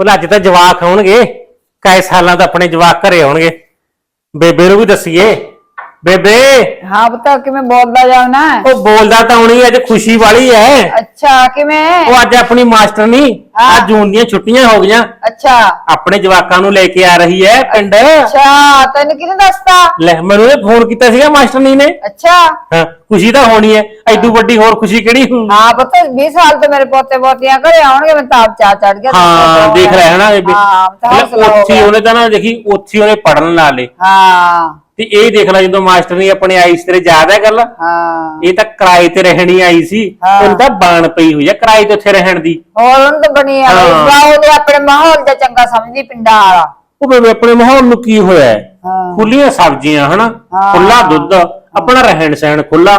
ਉਹ ਅੱਜ ਤਾਂ ਜਵਾਕ ਆਉਣਗੇ ਕਈ ਸਾਲਾਂ ਦਾ ਆਪਣੇ ਜਵਾਕ ਘਰੇ ਆਉਣਗੇ। ਬੇਬੇ ਨੂੰ ਵੀ ਦੱਸੀਏ। ਬੇਬੇ। ਹਾਂ ਬਤਾ ਕਿਵੇਂ ਬੋਲਦਾ ਜਾਉਣਾ ਉਹ ਬੋਲਦਾ ਤਾਂ ਹੁਣੀ ਅੱਜ ਖੁਸ਼ੀ ਵਾਲੀ ਹੈ ਅੱਛਾ ਕਿਵੇਂ? ਉਹ ਅੱਜ ਆਪਣੀ ਮਾਸਟਰ ਨਹੀਂ। ਅੱਜ ਜੂਨ ਦੀਆਂ ਛੁੱਟੀਆਂ ਹੋ ਗਈਆਂ। ਅੱਛਾ। ਆਪਣੇ ਜਵਾਕਾਂ ਨੂੰ ਲੈ ਕੇ ਆ ਰਹੀ ਹੈ ਪਿੰਡ। ਅੱਛਾ ਤੈਨੂੰ ਕਿਹਨੇ ਦੱਸਤਾ? ਲੈ ਮੈਨੂੰ ਇਹ ਫੋਨ ਕੀਤਾ ਸੀਗਾ ਮਾਸਟਰਨੀ ਨੇ ਅੱਛਾ। ਹਾਂ ਖੁਸ਼ੀ ਤਾਂ ਹੋਣੀ ਹੈ ਐਡੂ ਵੱਡੀ ਹੋਰ ਖੁਸ਼ੀ ਕਿਹੜੀ? ਹਾਂ ਪਤਾ 20 ਸਾਲ ਤੋਂ ਮੇਰੇ ਪੋਤੇ ਪੋਤੀਆਂ ਘਰੇ ਆਉਣਗੇ ਮੈਂ ਤਾਂ ਚਾਹ ਚੜ ਗਿਆ। ਹਾਂ ਦੇਖ ਰਿਹਾ ਹੈ ਨਾ ਇਹ ਵੀ। ਹਾਂ ਉੱਥੇ। ਉਹਨੇ ਤਾਂ ਨਾ ਦੇਖੀ ਉੱਥੇ ਉਹਨੇ ਪੜਨ ਲਾ ਲੇ ਹਾਂ। ਤੇ ਇਹ ਦੇਖ ਲੈ ਜਦੋਂ ਮਾਸਟਰਨੀ ਆਪਣੇ ਆਈ ਸੀ ਤੇਰੇ ਯਾਦ ਹੈ ਗੱਲ ਹਾਂ ਇਹ ਤਾਂ ਕਿਰਾਏ ਤੇ ਰਹਿਣੀ ਆਈ ਸੀ ਹਾਂ। ਉਹਨੂੰ ਤਾਂ ਬਾਣ ਪਈ ਹੋਈ ਹੈ ਕਿਰਾਏ ਤੇ ਉੱਥੇ ਰਹਿਣ ਦੀ ਹੋਰ ਉਹਨੂੰ ਤਾਂ ਬਣੀ ਆ ਹਾਂ। ਆਪਣੇ ਮਾਹੌਲ ਦਾ ਚੰਗਾ ਸਮਝਦੀ ਪਿੰਡਾਂ ਵਾਲਾ ਉਹ ਬੇਬੇ ਆਪਣੇ ਮਾਹੌਲ ਨੂੰ ਕੀ ਹੋਇਆ ਹੈ? ਹਾਂ। ਖੁੱਲੀਆਂ ਸਬਜ਼ੀਆਂ ਹਨਾ ਹਾਂ। ਖੁੱਲਾ ਦੁੱਧ ਆਪਣਾ ਰਹਿਣ ਸਹਿਣ ਖੁੱਲਾ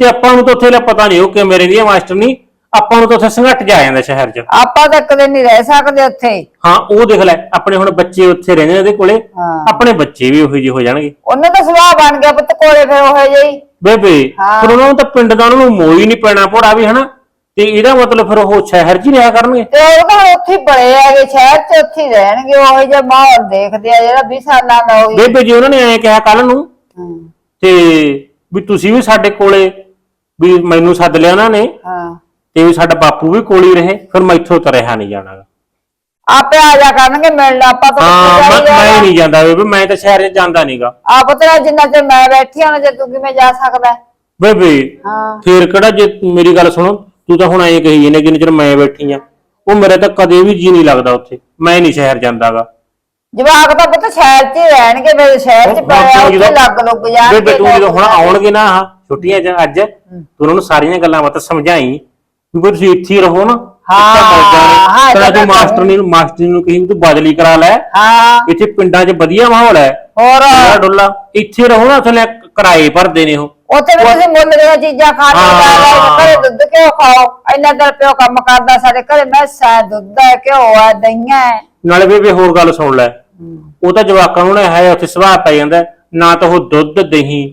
ਤੇ ਆਪਾਂ ਨੂੰ ਤਾਂ ਉੱਥੇ ਲੈ ਪਤਾ ਨਹੀਂ ਉਹ ਕਿ ਮੇਰੇ ਦੀ ਮਾਸਟਰ ਨਹੀਂ ਆਪਾਂ ਨੂੰ ਤਾਂ ਉੱਥੇ ਸੰਘਟ ਜਾ ਜਾਂਦਾ ਸ਼ਹਿਰ 'ਚ। ਆਪਾਂ ਤਾਂ ਕਦੇ ਨਹੀਂ ਰਹਿ ਸਕਦੇ ਉੱਥੇ। ਹਾਂ ਉਹ ਦੇਖ ਲੈ ਆਪਣੇ ਹੁਣ ਬੱਚੇ ਉੱਥੇ ਰਹਿੰਦੇ ਨੇ ਉਹਦੇ ਕੋਲੇ ਹਾਂ। ਆਪਣੇ ਬੱਚੇ ਵੀ ਉਹੋ ਜਿਹੇ ਹੋ ਜਾਣਗੇ। ਉਹਨੇ ਤਾਂ ਸੁਭਾਅ ਬਣ ਗਿਆ ਪੁੱਤ ਕੋਲੇ ਫਿਰ ਉਹ ਜਿਹੀ ਬੇਬੇ ਹਾਂ। ਫਿਰ ਉਹਨਾਂ ਨੂੰ ਤਾਂ ਪਿੰਡ ਦਾ ਉਹਨਾਂ ਨੂੰ ਮੋਹ ਹੀ ਨਹੀਂ ਪੈਣਾ ਭੋੜਾ ਵੀ ਹਨਾ? ਤੇ ਇਹਦਾ ਮਤਲਬ ਫਿਰ ਉਹ ਸ਼ਹਿਰ 'ਚ ਹੀ ਰਿਹਾ ਕਰਨਗੇ? ਤੇ ਉਹ ਤਾਂ ਉੱਥੇ ਹੀ ਬੜੇ ਹੈਗੇ ਸ਼ਹਿਰ 'ਚ ਉੱਥੇ ਹੀ ਰਹਿਣਗੇ ਉਹ ਜਿਹਾ ਮਾਹੌਲ ਦੇਖਦੇ ਆ ਜਿਹੜਾ 20 ਸਾਲਾਂ ਦਾ ਹੋਈ ਬੇਬੇ ਜੀ ਉਹਨਾਂ ਨੇ ਐਂ ਕਿਹਾ ਕੱਲ ਨੂੰ ਹਾਂ। ਤੇ ਵੀ ਤੁਸੀਂ ਵੀ ਸਾਡੇ ਕੋਲੇ ਵੀ ਮੈਨੂੰ ਸੱਦ ਲਿਆ ਉਹਨਾਂ ਨੇ ਹਾਂ। ਤੇ ਸਾਡਾ ਬਾਪੂ ਵੀ ਕੋਲ ਹੀ ਰਹੇ ਫਿਰ ਮੈਥੋਂ ਤਾਂ ਰਿਹਾ ਨਹੀਂ ਜਾਣਾ ਆਪੇ ਆ ਜਾ ਕਰਨਗੇ ਮਿਲਣ ਆਪਾਂ ਤਾਂ ਹਾਂ ਕਿੱਥੇ ਮੈਂ- ਜਾਈਏ ਮੈਂ ਨਹੀਂ ਜਾਂਦਾ ਬੇਬੇ ਮੈਂ ਤਾਂ ਸ਼ਹਿਰ 'ਚ ਜਾਂਦਾ ਨਹੀਂਗਾ। ਆਪ ਤੇਰਾ ਜਿੰਨਾ ਚਿਰ ਮੈਂ ਬੈਠੀ ਹਾਂ ਜੇ ਤੂੰ ਕਿਵੇਂ ਜਾ ਸਕਦਾ? ਹੈ? ਬੇਬੇ ਹਾਂ। ਫੇਰ ਕਿਹੜਾ ਜੇ ਮੇਰੀ ਗੱਲ ਸੁਣੋ ਤੂੰ ਤਾਂ ਹੁਣ ਐਂ ਕਹੀ ਜਾਂਦੇ ਜਿੰਨੇ ਚਿਰ ਮੈਂ ਬੈਠੀ ਆ ਉਹ ਮੇਰੇ ਤਾਂ ਕਦੇ ਵੀ ਜੀ ਨਹੀਂ ਲੱਗਦਾ ਉੱਥੇ ਮੈਂ ਨਹੀਂ ਸ਼ਹਿਰ ਜਾਂਦਾਗਾ। ਜਵਾਕ ਤਾਂ ਪੁੱਤ ਸ਼ਹਿਰ 'ਚ ਹੀ ਰਹਿਣਗੇ ਮੇਰੇ ਸ਼ਹਿਰ 'ਚ ਪਾਇਆ ਉੱਥੇ ਲੱਗ ਲੁੱਗ ਜਾਣਗੇ ਬੇਬੇ ਤੂੰ ਜਦੋਂ ਹੁਣ ਆਉਣਗੇ ਨਾ ਆਹ ਛੁੱਟੀਆਂ 'ਚ ਅੱਜ ਤੂੰ ਉਹਨਾਂ ਨੂੰ ਸਾਰੀਆਂ ਗੱਲਾਂ ਬਾਤਾਂ ਸਮਝਾਈ। ਵੀ ਬਈ ਤੁਸੀਂ ਇੱਥੇ ਹੀ ਰਹੋ ਨਾ ਹਾਂ, ਹਾਂ, ਇਹ ਤਾਂ ਤੂੰ ਮਾਸਟਰ ਨੂੰ ਮਾਸਟਰ ਨੂੰ ਕਹੀਂ ਤੂੰ ਬਦਲੀ ਕਰਾ ਲੈ। ਹਾਂ। ਇੱਥੇ ਪਿੰਡਾਂ 'ਚ ਵਧੀਆ ਮਾਹੌਲ ਹੈ। ਹੋਰ। ਡੋਲਾ ਡੋਲਾ। ਇੱਥੇ ਰਹੋ ਨਾ ਥਲੇ ਕਿਰਾਏ ਭਰਦੇ ਨੇ ਉਹ। ਉੱਥੇ ਵੀ ਤੁਸੀਂ ਮੁੱਲ ਦੀਆਂ ਚੀਜ਼ਾਂ ਖਾਣੀਆਂ ਹਾਂ। ਜਾ ਘਰੇ ਦੁੱਧ ਕਿਉਂ ਖਾਓ ਇੰਨਾ ਦਰ ਪਿਓ ਕੰਮ ਕਰਦਾ ਸਾਡੇ ਘਰੇ ਮੈਸਾਂ ਦੁੱਧ ਹੈ ਘਿਓ ਹੈ ਦਹੀਂਆਂ ਹੈ। ਨਾਲੇ ਬੇਬੇ ਹੋਰ ਗੱਲ ਸੁਣ ਲੈ। ਉਹ ਤਾਂ ਜਵਾਕਾਂ ਨੂੰ ਨਾ ਹੈ ਉੱਥੇ ਸੁਭਾਅ ਪੈ ਜਾਂਦਾ ਹੈ। ਨਾ ਤਾਂ ਉਹ ਦੁੱਧ ਦਹੀਂ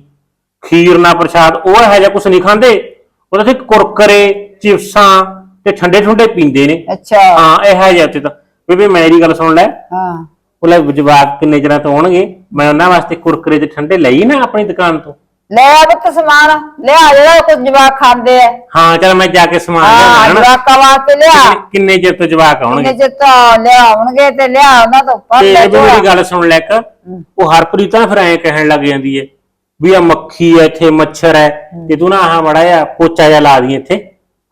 ਖੀਰ ਨਾ ਪ੍ਰਸ਼ਾਦ ਉਹ ਇਹੋ ਜਿਹਾ ਕੁਝ ਨਹੀਂ ਖਾਂਦੇ। ਉਹ ਤਾਂ ਕੁਰਕਰੇ ਚਿਪਸਾਂ ਤੇ ਠੰਡੇ ਠੰਡੇ ਪੀਂਦੇ ਨੇ। ਅੱਛਾ। ਹਾਂ ਇਹੋ ਜਿਹਾ ਉੱਥੇ ਤਾਂ। ਬੇਬੇ ਮੇਰੀ ਗੱਲ ਸੁਣ ਲੈ। ਹਾਂ। ਉਹ ਲੈ ਜਵਾਕ ਕਿੰਨੇ ਚਿਰਾਂ ਤੋਂ ਆਉਣਗੇ? ਮੈਂ ਉਹਨਾਂ ਵਾਸਤੇ ਕੁਰਕਰੇ ਤੇ ਠੰਡੇ ਲਈ ਨਾ ਆਪਣੀ ਦੁਕਾਨ ਤੋਂ। ਲੈ ਆ ਪੁੱਤ ਸਮਾਨ। ਲਿਆ ਜਿਹੜਾ ਕੁਝ ਜਵਾਕ ਖਾਂਦੇ ਆ। ਹਾਂ ਚਲ ਮੈਂ ਜਾ ਕੇ ਸਮਾਨ ਹਾਂ ਲਿਆਉਣਾ ਹਨਾ? ਜਵਾਕਾਂ ਵਾਸਤੇ ਲਿਆ। ਕਿੰਨੇ- ਕਿੰਨੇ ਚਿਰ ਤੋਂ ਜਵਾਕ ਆਉਣਗੇ? ਜੇ ਤਾਂ ਲਿਆਉਣਗੇ ਤੇ ਲਿਆ ਉਹਨਾਂ ਤੋਂ। ਪਰ ਤੇ ਲੈ ਬੇਬੇ ਮੇਰੀ ਗੱਲ ਸੁਣ ਲੈ ਇੱਕ। ਉਹ ਹਰਪ੍ਰੀਤ ਤਾਂ ਫਿਰ ਐਂ ਕਹਿਣ ਲੱਗ ਜਾਂਦੀ ਏ। ਵੀ ਆ ਮੱਖੀ ਐ ਇੱਥੇ ਮੱਛਰ ਐ ਤੇ ਤੂੰ ਨਾ ਆਹ ਮੜਾ ਜਾ ਪੋਚਾ ਜਿਹਾ ਲਾ ਦੀ ਇੱਥੇ।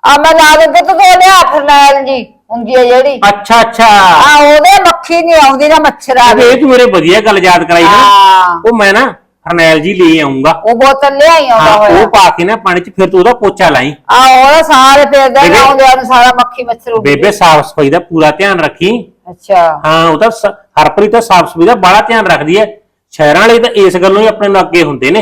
ਆ ਮੈਂ ਲਾ ਦਿੰਦੇ ਤੂੰ ਉਹ ਲਿਆ ਫਰਨੈਲ ਜੀ ਹੁੰਦੀ ਹੈ ਜਿਹੜੀ। ਅੱਛਾ ਅੱਛਾ। ਆ ਉਹਦੇ ਮੱਖੀ ਨਹੀਂ ਆਉਂਦੀ ਨਾ ਮੱਛਰ ਆਵੇ ਇਹ ਤੂੰ ਮੇਰੇ ਵਧੀਆ ਗੱਲ ਯਾਦ ਕਰਾਈ ਨਾ। ਹਾਂ। ਉਹ ਮੈਂ ਨਾ ਫਰਨੈਲ ਜੀ ਲੈ ਆਉਂਗਾ ਉਹ ਬੋਤਲ ਲਿਆਈ ਆਉਂਦਾ ਹਾਂ ਹੋਇਆ। ਉਹ ਪਾ ਕੇ ਨਾ ਪਾਣੀ 'ਚ ਫਿਰ ਤੂੰ ਉਹਦਾ ਪੋਚਾ ਲਾਈ। ਆ ਉਹਦਾ ਸਾਰੇ ਫੇਰਦੇ ਬੇਬੇ- ਆਉਂਦੇ ਆ ਸਾਰਾ ਮੱਖੀ ਮੱਛਰ ਉੱਡ ਬੇਬੇ ਸਾਫ਼ ਸਫ਼ਾਈ ਦਾ ਪੂਰਾ ਧਿਆਨ ਰੱਖੀ। ਅੱਛਾ। ਹਾਂ ਉਹ ਤਾਂ ਸ- ਹਰਪ੍ਰੀਤ ਤਾਂ ਸਾਫ਼ ਸਫ਼ਾਈ ਦਾ ਬੜਾ ਧਿਆਨ ਰੱਖਦੀ ਐ ਸ਼ਹਿਰਾਂ ਵਾਲੇ ਤਾਂ ਇਸ ਗੱਲੋਂ ਹੀ ਆਪਣੇ ਨਾਲ ਅੱਗੇ ਹੁੰਦੇ ਨੇ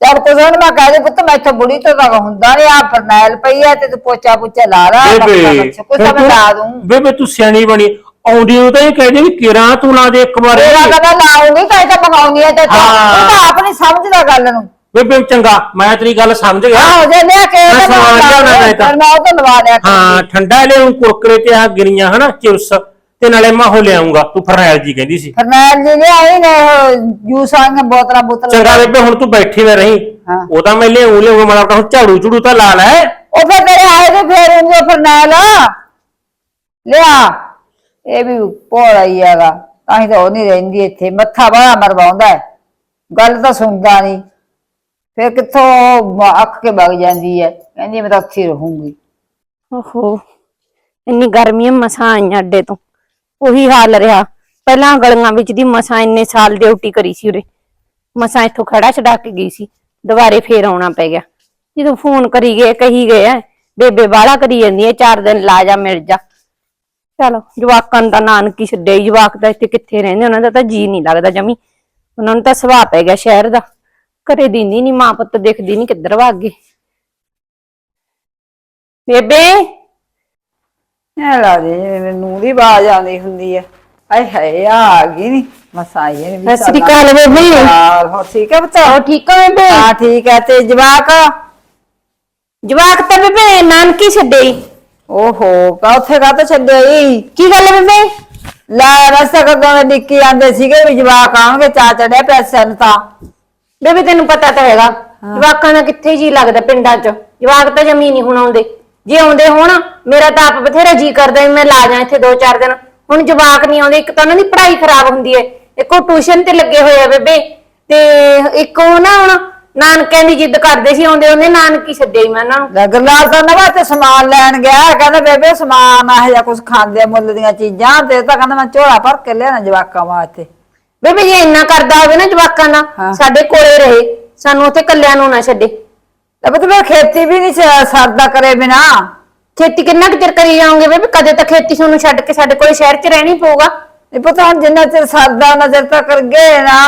ਕੁਝ ਹੁਣ ਮੈਂ ਕਹਦੇ ਪੁੱਤ ਮੈਂ ਇੱਥੇ ਬੁੜੀ ਤੋਂ ਤਾਂ ਹੁੰਦਾ ਨਹੀਂ ਆ ਫਰਨੈਲ ਪਈ ਆ ਤੇ ਤੂੰ ਪੋਚਾ ਪੁੱਚਾ ਲਾ ਲਾ ਬੇਬੇ ਤਾਂ ਮੈਂ ਲਾ ਦੂੰ ਬੇਬੇ ਤੂੰ ਸਿਆਣੀ ਬਣੀ ਆਉਂਦੀ ਨੂੰ ਤਾਂ ਇਹ ਕਹਿੰਦੇ ਵੀ ਕਿਰਾਂ ਤੂੰ ਲਾ ਦੇ ਇੱਕ ਵਾਰ ਤੇਰਾ ਕਦਾ ਲਾਉਂਗੀ ਤਾਂ ਇਹ ਤਾਂ ਮੰਗਾਉਣੀ ਹੈ ਤੇ ਤੂੰ। ਤੂੰ ਆਪ ਨਹੀਂ ਸਮਝਦਾ ਗੱਲ ਨੂੰ ਬੇਬੇ ਚੰਗਾ ਮੈਂ ਤੇਰੀ ਗੱਲ ਸਮਝ ਗਿਆ ਆਹੋ ਜੇ ਲਿਆ ਕੇ ਮੈਂ ਉਹਦਾ ਸਮਾਨ ਲਾ ਲਿਆਉਣਾ ਤਾਂ। ਫਿਰ ਮੈਂ ਉਹ ਤੋਂ ਲਵਾ ਲਿਆ। ਹਾਂ ਠੰਡਾ ਲਿਆਉਂ ਕੁਰਕਰੇ ਤੇ ਆ ਗਿਰੀਆਂ ਹਨਾ ਚਿਪਸ ਤੇ ਨਾਲੇ ਮਾਹੋ ਲਿਆਉਂਗਾ ਤੂੰ ਫਰਨੈਲ ਜੀ ਕਹਿੰਦੀ ਸੀ। ਫਰਨੈਲ ਜੀ ਲਿਆਈ ਨੇ ਉਹ ਜੂਸ ਆਈਆਂ ਬੋਤਲਾਂ ਬੋਤਲਾਂ। ਚੰਗਾ ਬੇਬੇ ਹੁਣ ਤੂੰ ਬੈਠੀ ਨਾ ਰਹੀਂ। ਹਾਂ। ਉਹ ਤਾਂ ਮੈਂ ਲਿਆਉਂ ਲਿਆਉਂਗਾ ਮਾੜਾ ਮੋਟਾ ਹੁਣ ਝਾੜੂ ਝੂੜੂ ਤਾਂ ਲਾ ਲੈ। ਉਹ ਫਿਰ ਤੇਰੇ ਆਏ ਤੇ ਫੇਰ ਉਹਨੇ ਫਰਨੈਲ। ਲਿਆ। ਇਹ ਵੀ ਭੋਲਾ ਹੀ ਹੈਗਾ ਤਾਂ ਹੀ ਤਾਂ ਉਹ ਨਹੀਂ ਰਹਿੰਦੀ ਇੱਥੇ। ਮੱਥਾ ਬੜਾ ਮਰਵਾਉਂਦਾ ਹੈ। ਗੱਲ ਤਾਂ ਸੁਣਦਾ ਨਹੀਂ। ਫਿਰ ਕਿੱਥੋਂ ਮ- ਅੱਖ ਕੇ ਵਗ ਜਾਂਦੀ ਹੈ। ਕਹਿੰਦੀ ਮੈਂ ਤਾਂ ਉੱਥੇ ਹੀ ਰਹੂੰਗੀ। ਓਹੋ ਇੰਨੀ ਗਰਮੀਆਂ ਮਸਾਂ ਆਈਆਂ ਅੱਡੇ ਤੋਂ। ਉਹੀ ਹਾਲ ਰਿਹਾ। ਪਹਿਲਾਂ ਗਲੀਆਂ ਵਿੱਚ ਦੀ ਮਸਾਂ ਇੰਨੇ ਸਾਲ ਡਿਊਟੀ ਕਰੀ ਸੀ ਉਰੇ। ਮਸਾਂ ਇੱਥੋਂ ਖੜਾ ਛਡਾ ਕੇ ਗਈ ਸੀ। ਦੁਬਾਰੇ ਫੇਰ ਆਉਣਾ ਪੈ ਗਿਆ। ਜਦੋਂ ਫੋਨ ਕਰੀ ਗਏ ਕਹੀ ਗਏ ਆ, ਬੇਬੇ ਬਾਲਾ ਕਰੀ ਜਾਂਦੀ ਹੈ ਚਾਰ ਦਿਨ ਲਾ ਜਾ ਮਿਲ ਜਾ। ਚਲੋ ਜਵਾਕਾਂ ਦਾ ਨਾਨਕੀ ਛੱਡੇ ਹੀ, ਜਵਾਕ ਤਾਂ ਇੱਥੇ ਕਿੱਥੇ ਰਹਿੰਦੇ ਉਹਨਾਂ ਦਾ ਤਾਂ ਜੀ ਨਹੀਂ ਲੱਗਦਾ ਜਮੀ। ਉਹਨਾਂ ਨੂੰ ਤਾਂ ਸੁਭਾਅ ਪੈ ਗਿਆ ਸ਼ਹਿਰ ਦਾ। ਘਰੇ ਦਿੰਦੀ ਨਹੀਂ ਮਾਂ ਪੁੱਤ ਦੇਖਦੀ ਨਹੀਂ ਕਿੱਧਰ ਭੱਗ ਗਏ। ਬੇਬੇ! ਇਹ ਲਾ ਦੇ ਜਿਵੇਂ ਨੂੰ ਦੀ ਆਵਾਜ਼ ਆਉਂਦੀ ਹੁੰਦੀ ਹੈ ਆਏ ਹਾਏ ਆ ਆ ਗਈ ਨੀ। ਮਸਾਈ ਨੇ ਸਤਿ ਸ੍ਰੀ ਅਕਾਲ ਬੇਬੇ। ਹੋ ਠੀਕ ਹੈ ਬਤਾ ਹੋਰ ਠੀਕ ਹੋ ਬੇਬੇ? ਹਾਂ ਠੀਕ ਹੈ ਤੇ ਜਵਾਕ? ਜਵਾਕ ਤਾਂ ਬੇਬੇ ਨਾਨਕੀ ਛੱਡੇ। ਓਹੋ ਕਾ ਉੱਥੇ ਕਾ ਤਾਂ ਛੱਡਿਆ ਈ ਕੀ ਗੱਲ ਹੈ ਬੇਬੇ? ਲੈ ਰਸਤਾ ਕਦੋਂ ਡਿੱਕੀ ਆਂਦੇ ਸੀਗੇ ਵੀ ਜਵਾਕ ਆਉਣਗੇ ਚਾ ਚੜਿਆ ਪੈਸੇ ਨੂੰ ਤਾਂ। ਬੇਬੇ ਤੈਨੂੰ ਪਤਾ ਤਾਂ ਹੈਗਾ ਜਵਾਕਾਂ ਦਾ ਕਿੱਥੇ ਜੀ ਲੱਗਦਾ ਪਿੰਡਾਂ 'ਚ? ਜਵਾਕ ਤਾਂ ਜਮੀ ਨਹੀਂ ਹੁਣ ਆਉਂਦੇ। ਜੇ ਆਉਂਦੇ ਹੋਣ ਮੇਰਾ ਤਾਂ ਆਪ ਬਥੇਰਾ ਜੀ ਕਰਦਾ ਵੀ ਮੈਂ ਲਾ ਜਾ ਇੱਥੇ ਦੋ ਚਾਰ ਦਿਨ। ਹੁਣ ਜਵਾਕ ਨਹੀਂ ਆਉਂਦੇ ਇੱਕ ਤਾਂ ਉਹਨਾਂ ਦੀ ਪੜ੍ਹਾਈ ਖਰਾਬ ਹੁੰਦੀ ਹੈ। ਇੱਕ ਉਹ ਟਿਊਸ਼ਨ ਤੇ ਲੱਗੇ ਹੋਏ ਆ ਬੇਬੇ। ਤੇ ਇੱਕ ਉਹ ਨਾ ਹੁਣ ਨਾਨਕਿਆਂ ਦੀ ਜਿੱਦ ਕਰਦੇ ਸੀ ਆਉਂਦੇ ਉਹਨੇ ਨਾਨਕੀ ਛੱਡੇ ਮੈਂ ਉਹਨਾਂ ਨੂੰ। ਗਰਲਾਲ ਤਾਂ ਨਵਾ ਤੇ ਸਮਾਨ ਲੈਣ ਗਿਆ ਕਹਿੰਦਾ ਬੇਬੇ ਸਮਾਨ ਆ ਜਾਂ ਕੁਝ ਖਾਂਦੇ ਆ ਮੁੱਲ ਦੀਆਂ ਚੀਜ਼ਾਂ ਤੇ ਤਾਂ ਕਹਿੰਦਾ ਮੈਂ ਝੋਲਾ ਭਰ ਕੇ ਲਿਆਣਾ ਜਵਾਕਾਂ ਵਾਸਤੇ। ਬੇਬੇ ਜੇ ਇੰਨਾ ਕਰਦਾ ਹੋਵੇ ਨਾ ਜਵਾਕਾਂ ਦਾ। ਸਾਡੇ ਕੋਲੇ ਰਹੇ ਸਾਨੂੰ ਉੱਥੇ ਕੱਲਿਆਂ ਨੂੰ ਨਾ ਛੱਡੇ। ਲੈ ਪੁੱਤ ਮੈਂ ਖੇਤੀ ਵੀ ਨਹੀਂ ਸ- ਸਰਦਾ ਕਰੇ ਬਿਨਾ। ਖੇਤੀ ਕਿੰਨਾ ਕੁ ਚਿਰ ਕਰੀ ਜਾਓਗੇ ਬੇਬੇ? ਕਦੇ ਤਾਂ ਖੇਤੀ ਤੁਹਾਨੂੰ ਛੱਡ ਕੇ ਸਾਡੇ ਕੋਲੇ ਸ਼ਹਿਰ 'ਚ ਰਹਿਣੀ ਪਊਗਾ। ਇਹ ਪਤਾ ਹੁਣ ਜਿੰਨਾ ਚਿਰ ਸਰਦਾ ਨਜ਼ਰ ਤਾਂ ਕਰ ਗਏ ਨਾ